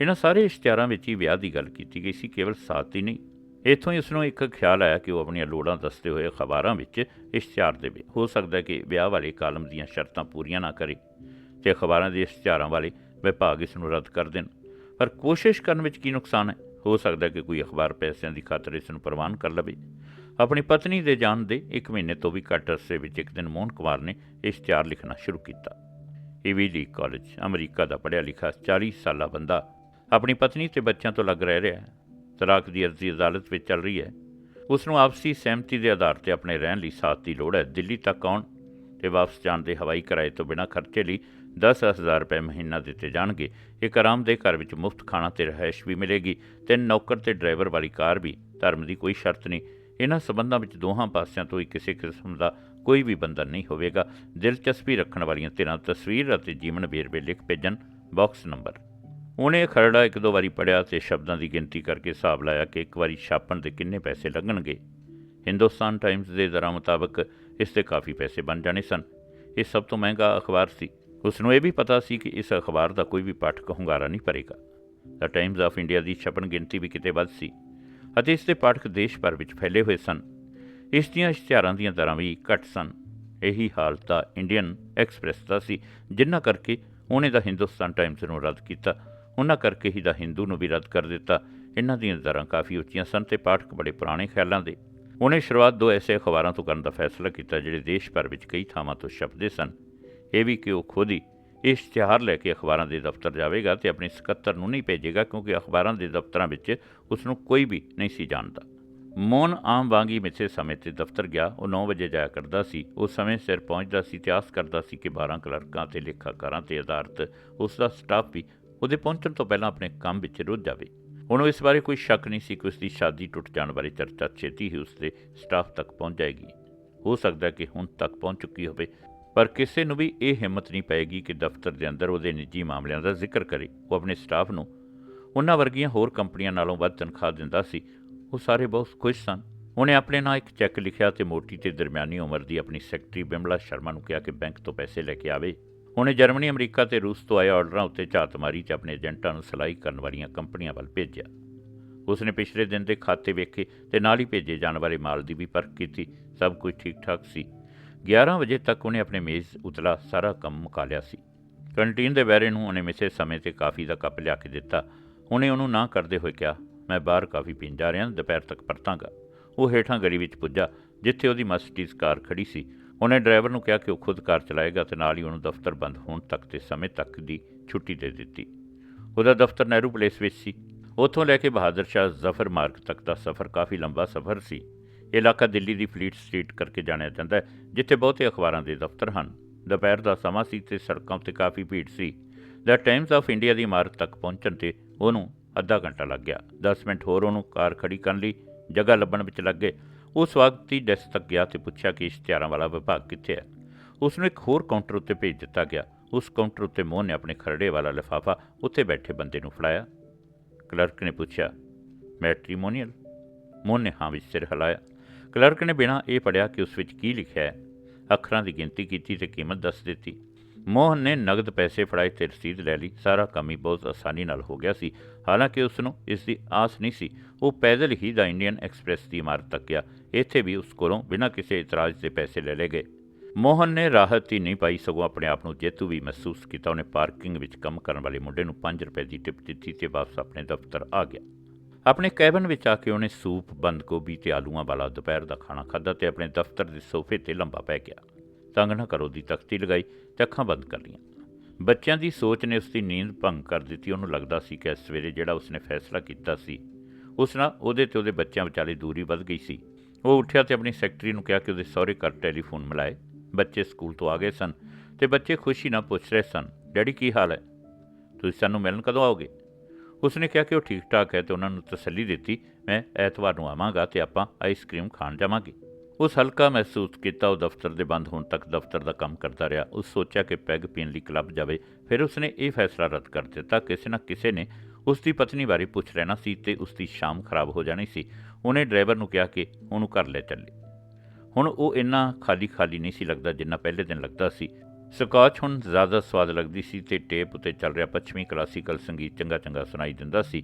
ਇਹਨਾਂ ਸਾਰੇ ਇਸ਼ਤਿਹਾਰਾਂ ਵਿੱਚ ਹੀ ਵਿਆਹ ਦੀ ਗੱਲ ਕੀਤੀ ਗਈ ਸੀ, ਕੇਵਲ ਸਾਥ ਹੀ ਨਹੀਂ। ਇੱਥੋਂ ਹੀ ਉਸ ਨੂੰ ਇੱਕ ਖਿਆਲ ਆਇਆ ਕਿ ਉਹ ਆਪਣੀਆਂ ਲੋੜਾਂ ਦੱਸਦੇ ਹੋਏ ਅਖਬਾਰਾਂ ਵਿੱਚ ਇਸ਼ਤਿਹਾਰ ਦੇਵੇ। ਹੋ ਸਕਦਾ ਕਿ ਵਿਆਹ ਵਾਲੇ ਕਾਲਮ ਦੀਆਂ ਸ਼ਰਤਾਂ ਪੂਰੀਆਂ ਨਾ ਕਰੇ ਤੇ ਅਖਬਾਰਾਂ ਦੇ ਇਸ਼ਤਿਹਾਰਾਂ ਵਾਲੇ ਵਿਭਾਗ ਇਸ ਨੂੰ ਰੱਦ ਕਰ ਦੇਣ। ਪਰ ਕੋਸ਼ਿਸ਼ ਕਰਨ ਵਿੱਚ ਕੀ ਨੁਕਸਾਨ ਹੈ? ਹੋ ਸਕਦਾ ਕਿ ਕੋਈ ਅਖਬਾਰ ਪੈਸਿਆਂ ਦੀ ਖਾਤਰ ਇਸ ਨੂੰ ਪ੍ਰਵਾਨ ਕਰ ਲਵੇ। ਆਪਣੀ ਪਤਨੀ ਦੇ ਜਾਣ ਦੇ 1 ਮਹੀਨੇ ਤੋਂ ਵੀ ਘੱਟ ਅਰਸੇ ਵਿੱਚ ਇੱਕ ਦਿਨ ਮੋਹਨ ਕੁਮਾਰ ਨੇ ਇਸ਼ਤਿਹਾਰ ਲਿਖਣਾ ਸ਼ੁਰੂ ਕੀਤਾ। ਈਵੀਡੀ ਕਾਲਜ, ਅਮਰੀਕਾ ਦਾ ਪੜ੍ਹਿਆ ਲਿਖਿਆ 40 ਸਾਲਾ ਬੰਦਾ ਆਪਣੀ ਪਤਨੀ ਤੇ ਬੱਚਿਆਂ ਤੋਂ ਲੱਗ ਰਹਿ ਰਿਹਾ ਹੈ। ਤਲਾਕ ਦੀ ਅਰਜ਼ੀ ਅਦਾਲਤ ਵਿੱਚ ਚੱਲ ਰਹੀ ਹੈ। ਉਸ ਨੂੰ ਆਪਸੀ ਸਹਿਮਤੀ ਦੇ ਆਧਾਰ ਤੇ ਆਪਣੇ ਰਹਿਣ ਲਈ ਸਾਥ ਦੀ ਲੋੜ ਹੈ। ਦਿੱਲੀ ਤੱਕ ਆਉਣ ਤੇ ਵਾਪਸ ਜਾਣ ਦੇ ਹਵਾਈ ਕਿਰਾਏ ਤੋਂ ਬਿਨਾਂ ਖਰਚੇ ਲਈ 10000 ਰੁਪਏ ਮਹੀਨਾ ਦਿੱਤੇ ਜਾਣਗੇ। ਇੱਕ ਆਰਾਮ ਦੇ ਘਰ ਵਿੱਚ ਮੁਫਤ ਖਾਣਾ ਤੇ ਰਹਿائش ਵੀ ਮਿਲੇਗੀ ਤੇ ਨੌਕਰ ਤੇ ਡਰਾਈਵਰ ਵਾਲੀ ਕਾਰ ਵੀ, ਧਰਮ ਦੀ ਕੋਈ ਸ਼ਰਤ ਨਹੀਂ। ਇਹਨਾਂ ਸਬੰਧਾਂ ਵਿੱਚ ਦੋਹਾਂ ਪਾਸਿਆਂ ਤੋਂ ਹੀ ਕਿਸੇ ਕਿਸਮ ਦਾ ਕੋਈ ਵੀ ਬੰਧਨ ਨਹੀਂ ਹੋਵੇਗਾ। ਦਿਲਚਸਪੀ ਰੱਖਣ ਵਾਲੀਆਂ ਤੇਰਾ ਤਸਵੀਰ ਅਤੇ ਜੀਵਨ ਵੇਰਵੇ ਲਿਖ ਭੇਜਣ। Box number. ਉਹਨੇ ਖਰੜਾ ਇੱਕ ਦੋ ਵਾਰੀ ਪੜਿਆ ਤੇ ਸ਼ਬਦਾਂ ਦੀ ਗਿਣਤੀ ਕਰਕੇ ਹਿਸਾਬ ਲਾਇਆ ਕਿ ਇੱਕ ਵਾਰੀ ਛਾਪਣ ਦੇ ਕਿੰਨੇ ਪੈਸੇ ਲੱਗਣਗੇ। ਹਿੰਦੁਸਤਾਨ ਟਾਈਮਜ਼ ਦੇ ਦਰਾਂ ਮੁਤਾਬਕ ਇਸ ਤੇ ਕਾਫੀ ਪੈਸੇ ਬਣ ਜਾਣੇ ਸਨ। ਇਹ ਸਭ ਤੋਂ ਮਹਿੰਗਾ ਅਖਬਾਰ ਸੀ। ਉਸ ਨੂੰ ਇਹ ਵੀ ਪਤਾ ਸੀ ਕਿ ਇਸ ਅਖਬਾਰ ਦਾ ਕੋਈ ਵੀ ਪਾਠਕ ਹੁੰਗਾਰਾ ਨਹੀਂ ਭਰੇਗਾ। ਦ ਟਾਈਮਜ਼ ਆਫ ਇੰਡੀਆ ਦੀ ਛਪਣ ਗਿਣਤੀ ਵੀ ਕਿਤੇ ਵੱਧ ਸੀ ਅਤੇ ਇਸ ਦੇ ਪਾਠਕ ਦੇਸ਼ ਭਰ ਵਿੱਚ ਫੈਲੇ ਹੋਏ ਸਨ। ਇਸ ਦੀਆਂ ਇਸ਼ਤਿਹਾਰਾਂ ਦੀਆਂ ਦਰਾਂ ਵੀ ਘੱਟ ਸਨ। ਇਹੀ ਹਾਲਤ ਤਾਂ ਇੰਡੀਅਨ ਐਕਸਪ੍ਰੈਸ ਦਾ ਸੀ, ਜਿੰਨਾ ਕਰਕੇ ਉਹਨੇ ਦਾ ਹਿੰਦੁਸਤਾਨ ਟਾਈਮਜ਼ ਨੂੰ ਰੱਦ ਕੀਤਾ। ਉਹਨਾਂ ਕਰਕੇ ਹੀ ਦਾ ਹਿੰਦੂ ਨੂੰ ਵੀ ਰੱਦ ਕਰ ਦਿੱਤਾ। ਇਹਨਾਂ ਦੀਆਂ ਦਰਾਂ ਕਾਫੀ ਉੱਚੀਆਂ ਸਨ ਤੇ ਪਾਠਕ ਬੜੇ ਪੁਰਾਣੇ ਖਿਆਲਾਂ ਦੇ। ਉਹਨੇ ਸ਼ੁਰੂਆਤ ਦੋ ਐਸੇ ਅਖਬਾਰਾਂ ਤੋਂ ਕਰਨ ਦਾ ਫੈਸਲਾ ਕੀਤਾ, ਜਿਹੜੇ ਦੇਸ਼ ਭਰ ਵਿੱਚ ਕਈ ਥਾਵਾਂ ਤੋਂ ਛਪਦੇ ਸਨ। ਇਹ ਵੀ ਕਿ ਉਹ ਖੁਦ ਹੀ ਇਸ਼ਤਿਹਾਰ ਲੈ ਕੇ ਅਖਬਾਰਾਂ ਦੇ ਦਫ਼ਤਰ ਜਾਵੇਗਾ ਤੇ ਆਪਣੇ ਸਕੱਤਰ ਨੂੰ ਨਹੀਂ ਭੇਜੇਗਾ ਕਿਉਂਕਿ ਅਖਬਾਰਾਂ ਦੇ ਦਫ਼ਤਰਾਂ ਵਿੱਚ ਉਸ ਨੂੰ ਕੋਈ ਵੀ ਨਹੀਂ ਸੀ ਜਾਣਦਾ। ਮੋਨ ਆਮ ਵਾਂਗੀ ਮਿੱਥੇ ਸਮੇਂ ਤੇ ਦਫ਼ਤਰ ਗਿਆ। ਉਹ 9 ਵਜੇ ਜਾਇਆ ਕਰਦਾ ਸੀ। ਉਸ ਸਮੇਂ ਸਿਰ ਪਹੁੰਚਦਾ ਸੀ। ਤੇ ਆਸ ਕਰਦਾ ਸੀ ਕਿ 12 ਕਲਰਕਾਂ ਤੇ ਲੇਖਾਕਾਰਾਂ ਤੇ ਆਧਾਰਿਤ ਉਸ ਦਾ ਸਟਾਫ ਵੀ ਉਹਦੇ ਪਹੁੰਚਣ ਤੋਂ ਪਹਿਲਾਂ ਆਪਣੇ ਕੰਮ ਵਿੱਚ ਰੁੱਝ ਜਾਵੇ। ਉਹਨੂੰ ਇਸ ਬਾਰੇ ਕੋਈ ਸ਼ੱਕ ਨਹੀਂ ਸੀ ਕਿ ਉਸ ਦੀ ਸ਼ਾਦੀ ਟੁੱਟ ਜਾਣ ਬਾਰੇ ਚਰਚਾ ਛੇਤੀ ਹੀ ਉਸ ਦੇ ਸਟਾਫ ਤੱਕ ਪਹੁੰਚ ਜਾਏਗੀ। ਹੋ ਸਕਦਾ ਕਿ ਹੁਣ ਤੱਕ ਪਹੁੰਚ ਚੁੱਕੀ ਹੋਵੇ। ਪਰ ਕਿਸੇ ਨੂੰ ਵੀ ਇਹ ਹਿੰਮਤ ਨਹੀਂ ਪਏਗੀ ਕਿ ਦਫ਼ਤਰ ਦੇ ਅੰਦਰ ਉਹਦੇ ਨਿੱਜੀ ਮਾਮਲਿਆਂ ਦਾ ਜ਼ਿਕਰ ਕਰੇ। ਉਹ ਆਪਣੇ ਸਟਾਫ ਨੂੰ ਉਹਨਾਂ ਵਰਗੀਆਂ ਹੋਰ ਕੰਪਨੀਆਂ ਨਾਲੋਂ ਵੱਧ ਤਨਖਾਹ ਦਿੰਦਾ ਸੀ। ਉਹ ਸਾਰੇ ਬਹੁਤ ਖੁਸ਼ ਸਨ। ਉਹਨੇ ਆਪਣੇ ਨਾਂ ਇੱਕ ਚੈੱਕ ਲਿਖਿਆ ਤੇ ਮੋਟੀ ਤੇ ਦਰਮਿਆਨੀ ਉਮਰ ਦੀ ਆਪਣੀ ਸੈਕਟਰੀ ਬਿਮਲਾ ਸ਼ਰਮਾ ਨੂੰ ਕਿਹਾ ਕਿ ਬੈਂਕ ਤੋਂ ਪੈਸੇ ਲੈ ਕੇ ਆਵੇ। ਉਹਨੇ ਜਰਮਨੀ, ਅਮਰੀਕਾ ਤੇ ਰੂਸ ਤੋਂ ਆਏ ਆਰਡਰਾਂ ਉੱਤੇ ਝਾਤ ਮਾਰੀ ਤੇ ਆਪਣੇ ਏਜੰਟਾਂ ਨੂੰ ਸਲਾਈ ਕਰਨ ਵਾਲੀਆਂ ਕੰਪਨੀਆਂ ਵੱਲ ਭੇਜਿਆ। ਉਸਨੇ ਪਿਛਲੇ ਦਿਨ ਦੇ ਖਾਤੇ ਵੇਖੇ ਤੇ ਨਾਲ ਹੀ ਭੇਜੇ ਜਾਣ ਵਾਲੇ ਮਾਲ ਦੀ ਵੀ ਪਰਖ ਕੀਤੀ। ਸਭ ਕੁਝ ਠੀਕ ਠਾਕ ਸੀ। 11 ਵਜੇ ਤੱਕ ਉਹਨੇ ਆਪਣੇ ਮੇਜ਼ ਉਤਲਾ ਸਾਰਾ ਕੰਮ ਮੁਕਾ ਲਿਆ ਸੀ। ਕੰਟੀਨ ਦੇ ਵੈਰੇ ਨੂੰ ਉਹਨੇ ਮਿਸੇ ਸਮੇਂ ਤੇ ਕਾਫੀ ਦਾ ਕੱਪ ਲਿਆ ਕੇ ਦਿੱਤਾ। ਉਹਨੇ ਉਹਨੂੰ ਨਾ ਕਰਦੇ ਹੋਏ ਕਿਹਾ, ਮੈਂ ਬਾਹਰ ਕਾਫੀ ਪੀਣ ਜਾ ਰਿਹਾ, ਦੁਪਹਿਰ ਤੱਕ ਪਰਤਾਂਗਾ। ਉਹ ਹੇਠਾਂ ਗਲੀ ਵਿੱਚ ਪੁੱਜਾ, ਜਿੱਥੇ ਉਹਦੀ ਮਰਸੀਡੀਜ਼ ਕਾਰ ਖੜੀ ਸੀ। ਉਹਨੇ ਡਰਾਈਵਰ ਨੂੰ ਕਿਹਾ ਕਿ ਉਹ ਖੁਦ ਕਾਰ ਚਲਾਏਗਾ ਤੇ ਨਾਲ ਹੀ ਉਹਨੂੰ ਦਫ਼ਤਰ ਬੰਦ ਹੋਣ ਤੱਕ ਤੇ ਸਮੇਂ ਤੱਕ ਦੀ ਛੁੱਟੀ ਦੇ ਦਿੱਤੀ। ਉਹਦਾ ਦਫ਼ਤਰ ਨਹਿਰੂ ਪਲੇਸ ਵਿੱਚ ਸੀ। ਉੱਥੋਂ ਲੈ ਕੇ ਬਹਾਦਰ ਸ਼ਾਹ ਜ਼ਫਰ ਮਾਰਗ ਤੱਕ ਦਾ ਸਫ਼ਰ ਕਾਫੀ ਲੰਬਾ ਸਫ਼ਰ ਸੀ। ਇਲਾਕਾ ਦਿੱਲੀ ਦੀ ਫਲੀਟ ਸਟਰੀਟ ਕਰਕੇ ਜਾਣਿਆ ਜਾਂਦਾ ਹੈ, ਜਿੱਥੇ ਬਹੁਤੇ ਅਖਬਾਰਾਂ ਦੇ ਦਫ਼ਤਰ ਹਨ। ਦੁਪਹਿਰ ਦਾ ਸਮਾਂ ਸੀ ਤੇ ਸੜਕਾਂ ਉੱਤੇ ਕਾਫੀ ਭੀੜ ਸੀ। ਦ ਟਾਈਮਸ ਆਫ ਇੰਡੀਆ ਦੀ ਇਮਾਰਤ ਤੱਕ ਪਹੁੰਚਣ ਤੇ ਉਹਨੂੰ ਅੱਧਾ ਘੰਟਾ ਲੱਗ ਗਿਆ। 10 ਮਿੰਟ ਹੋਰ ਉਹਨੂੰ ਕਾਰ ਖੜੀ ਕਰਨ ਲਈ ਜਗ੍ਹਾ ਲੱਭਣ ਵਿੱਚ ਲੱਗ ਗਏ। ਉਹ ਸਵਾਗਤੀ ਡੈਸਕ ਤੱਕ ਗਿਆ ਤੇ ਪੁੱਛਿਆ ਕਿ ਇਸ਼ਤਿਹਾਰਾਂ ਵਾਲਾ ਵਿਭਾਗ ਕਿੱਥੇ ਹੈ। ਉਸ ਨੂੰ ਇੱਕ ਹੋਰ ਕਾਊਂਟਰ ਉੱਤੇ ਭੇਜ ਦਿੱਤਾ ਗਿਆ। ਉਸ ਕਾਊਂਟਰ ਉੱਤੇ ਮੋਹਨ ਨੇ ਆਪਣੇ ਖਰੜੇ ਵਾਲਾ ਲਿਫਾਫਾ ਉੱਥੇ ਬੈਠੇ ਬੰਦੇ ਨੂੰ ਫੜਾਇਆ। ਕਲਰਕ ਨੇ ਪੁੱਛਿਆ ਮੈਟ੍ਰੀਮੋਨੀਅਲ ਮੋਹਨ ਨੇ ਹਾਂ ਵਿੱਚ ਸਿਰ ਹਿਲਾਇਆ। ਕਲਰਕ ਨੇ ਬਿਨਾਂ ਇਹ ਪੜਿਆ ਕਿ ਉਸ ਵਿੱਚ ਕੀ ਲਿਖਿਆ ਹੈ। ਅੱਖਰਾਂ ਦੀ ਗਿਣਤੀ ਕੀਤੀ ਤੇ ਕੀਮਤ ਦੱਸ ਦਿੱਤੀ। ਮੋਹਨ ਨੇ ਨਗਦ ਪੈਸੇ ਫੜਾਏ ਤੇ ਰਸੀਦ ਲੈ ਲਈ। ਸਾਰਾ ਕੰਮ ਹੀ ਬਹੁਤ ਆਸਾਨੀ ਨਾਲ ਹੋ ਗਿਆ ਸੀ। ਹਾਲਾਂਕਿ ਉਸ ਨੂੰ ਇਸ ਦੀ ਆਸ ਨਹੀਂ ਸੀ। ਉਹ ਪੈਦਲ ਹੀ ਦਾ ਇੰਡੀਅਨ ਐਕਸਪ੍ਰੈਸ ਦੀ ਇਮਾਰਤ ਤੱਕ ਗਿਆ। ਇੱਥੇ ਵੀ ਉਸ ਕੋਲੋਂ ਬਿਨਾਂ ਕਿਸੇ ਇਤਰਾਜ਼ ਦੇ ਪੈਸੇ ਲੈ ਲਏ ਗਏ। ਮੋਹਨ ਨੇ ਰਾਹਤ ਹੀ ਨਹੀਂ ਪਾਈ। ਸਗੋਂ ਆਪਣੇ ਆਪ ਨੂੰ ਜੇਤੂ ਵੀ ਮਹਿਸੂਸ ਕੀਤਾ। ਉਹਨੇ ਪਾਰਕਿੰਗ ਵਿੱਚ ਕੰਮ ਕਰਨ ਵਾਲੇ ਮੁੰਡੇ ਨੂੰ 5 ਰੁਪਏ ਦੀ ਟਿਪ ਦਿੱਤੀ ਤੇ ਵਾਪਸ ਆਪਣੇ ਦਫ਼ਤਰ ਆ ਗਿਆ। ਆਪਣੇ ਕੈਬਨ ਵਿੱਚ ਆ ਕੇ ਉਹਨੇ ਸੂਪ ਬੰਦ ਗੋਭੀ ਤੇ ਆਲੂਆਂ ਵਾਲਾ ਦੁਪਹਿਰ ਦਾ ਖਾਣਾ ਖਾਧਾ ਤੇ ਆਪਣੇ ਦਫ਼ਤਰ ਦੇ ਸੋਫੇ ਤੇ ਲੰਬਾ ਪੈ ਗਿਆ। ਤੰਗ ਨਾ ਕਰੋ ਦੀ ਤਖਤੀ ਲਗਾਈ ਤੇ ਅੱਖਾਂ ਬੰਦ ਕਰ ਲਈਆਂ। ਬੱਚਿਆਂ ਦੀ ਸੋਚ ਨੇ ਉਸ ਦੀ ਨੀਂਦ ਭੰਗ ਕਰ ਦਿੱਤੀ। ਉਹਨੂੰ ਲੱਗਦਾ ਸੀ ਕਿ ਇਸ ਸਵੇਰੇ ਜਿਹੜਾ ਉਸਨੇ ਫੈਸਲਾ ਕੀਤਾ ਸੀ, ਉਸ ਨਾਲ ਉਹਦੇ ਤੇ ਉਹਦੇ ਬੱਚਿਆਂ ਵਿਚਾਲੇ ਦੂਰੀ ਵੱਧ ਗਈ ਸੀ। ਉਹ ਉੱਠਿਆ ਤੇ ਆਪਣੀ ਸੈਕਟਰੀ ਨੂੰ ਕਿਹਾ ਕਿ ਉਹਦੇ ਸਹੁਰੇ ਘਰ ਟੈਲੀਫੋਨ ਮਿਲਾਏ। ਬੱਚੇ ਸਕੂਲ ਤੋਂ ਆ ਗਏ ਸਨ ਤੇ ਬੱਚੇ ਖੁਸ਼ੀ ਨਾਲ ਪੁੱਛ ਰਹੇ ਸਨ, ਡੈਡੀ, ਕੀ ਹਾਲ ਹੈ? ਤੁਸੀਂ ਸਾਨੂੰ ਮਿਲਣ ਕਦੋਂ ਆਓਗੇ? ਉਸਨੇ ਕਿਹਾ ਕਿ ਉਹ ਠੀਕ ਠਾਕ ਹੈ ਤੇ ਉਹਨਾਂ ਨੂੰ ਤਸੱਲੀ ਦਿੱਤੀ। ਮੈਂ ਐਤਵਾਰ ਨੂੰ ਆਵਾਂਗਾ ਤੇ ਆਪਾਂ ਆਈਸਕ੍ਰੀਮ ਖਾਣ ਜਾਵਾਂਗੇ। ਉਸ ਹਲਕਾ ਮਹਿਸੂਸ ਕੀਤਾ, ਉਹ ਦਫ਼ਤਰ ਦੇ ਬੰਦ ਹੋਣ ਤੱਕ ਦਫ਼ਤਰ ਦਾ ਕੰਮ ਕਰਦਾ ਰਿਹਾ। ਉਸ ਸੋਚਿਆ ਕਿ ਪੈਗ ਪੀਣ ਲਈ ਕਲੱਬ ਜਾਵੇ। ਫਿਰ ਉਸਨੇ ਇਹ ਫੈਸਲਾ ਰੱਦ ਕਰ ਦਿੱਤਾ, ਕਿਸੇ ਨਾ ਕਿਸੇ ਨੇ ਉਸ ਦੀ ਪਤਨੀ ਬਾਰੇ ਪੁੱਛ ਲੈਣਾ ਸੀ ਤੇ ਉਸ ਦੀ ਸ਼ਾਮ ਖਰਾਬ ਹੋ ਜਾਣੀ ਸੀ। ਉਹਨੇ ਡਰਾਈਵਰ ਨੂੰ ਕਿਹਾ ਕਿ ਉਹਨੂੰ ਘਰ ਲੈ ਚੱਲੇ। ਹੁਣ ਉਹ ਇੰਨਾ ਖਾਲੀ ਖਾਲੀ ਨਹੀਂ ਸੀ ਲੱਗਦਾ ਜਿੰਨਾ ਪਹਿਲੇ ਦਿਨ ਲੱਗਦਾ ਸੀ। ਸਕਾਚ ਹੁਣ ਜ਼ਿਆਦਾ ਸਵਾਦ ਲੱਗਦੀ ਸੀ ਤੇ ਟੇਪ ਉੱਤੇ ਚੱਲ ਰਿਹਾ ਪੱਛਮੀ ਕਲਾਸੀਕਲ ਸੰਗੀਤ ਚੰਗਾ ਚੰਗਾ ਸੁਣਾਈ ਦਿੰਦਾ ਸੀ।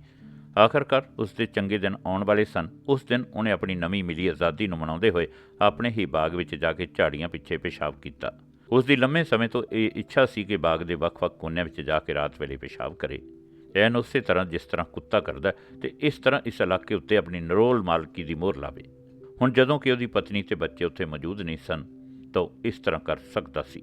ਆਖਰਕਾਰ ਉਸ ਦੇ ਚੰਗੇ ਦਿਨ ਆਉਣ ਵਾਲੇ ਸਨ। ਉਸ ਦਿਨ ਉਹਨੇ ਆਪਣੀ ਨਵੀਂ ਮਿਲੀ ਆਜ਼ਾਦੀ ਨੂੰ ਮਨਾਉਂਦੇ ਹੋਏ ਆਪਣੇ ਹੀ ਬਾਗ ਵਿੱਚ ਜਾ ਕੇ ਝਾੜੀਆਂ ਪਿੱਛੇ ਪਿਸ਼ਾਬ ਕੀਤਾ। ਉਸ ਦੀ ਲੰਮੇ ਸਮੇਂ ਤੋਂ ਇਹ ਇੱਛਾ ਸੀ ਕਿ ਬਾਗ ਦੇ ਵੱਖ-ਵੱਖ ਕੋਨਿਆਂ ਵਿੱਚ ਜਾ ਕੇ ਰਾਤ ਵੇਲੇ ਪਿਸ਼ਾਬ ਕਰੇ। ਐਨ ਉਸੇ ਤਰ੍ਹਾਂ ਜਿਸ ਤਰ੍ਹਾਂ ਕੁੱਤਾ ਕਰਦਾ ਹੈ ਤੇ ਇਸ ਤਰ੍ਹਾਂ ਇਸ ਇਲਾਕੇ ਉੱਤੇ ਆਪਣੀ ਨਰੋਲ ਮਾਲਕੀ ਦੀ ਮੋਹਰ ਲਾਵੇ। ਹੁਣ ਜਦੋਂ ਕਿ ਉਹਦੀ ਪਤਨੀ ਤੇ ਬੱਚੇ ਉੱਥੇ ਮੌਜੂਦ ਨਹੀਂ ਸਨ, ਤਾਂ ਉਹ ਇਸ ਤਰ੍ਹਾਂ ਕਰ ਸਕਦਾ ਸੀ।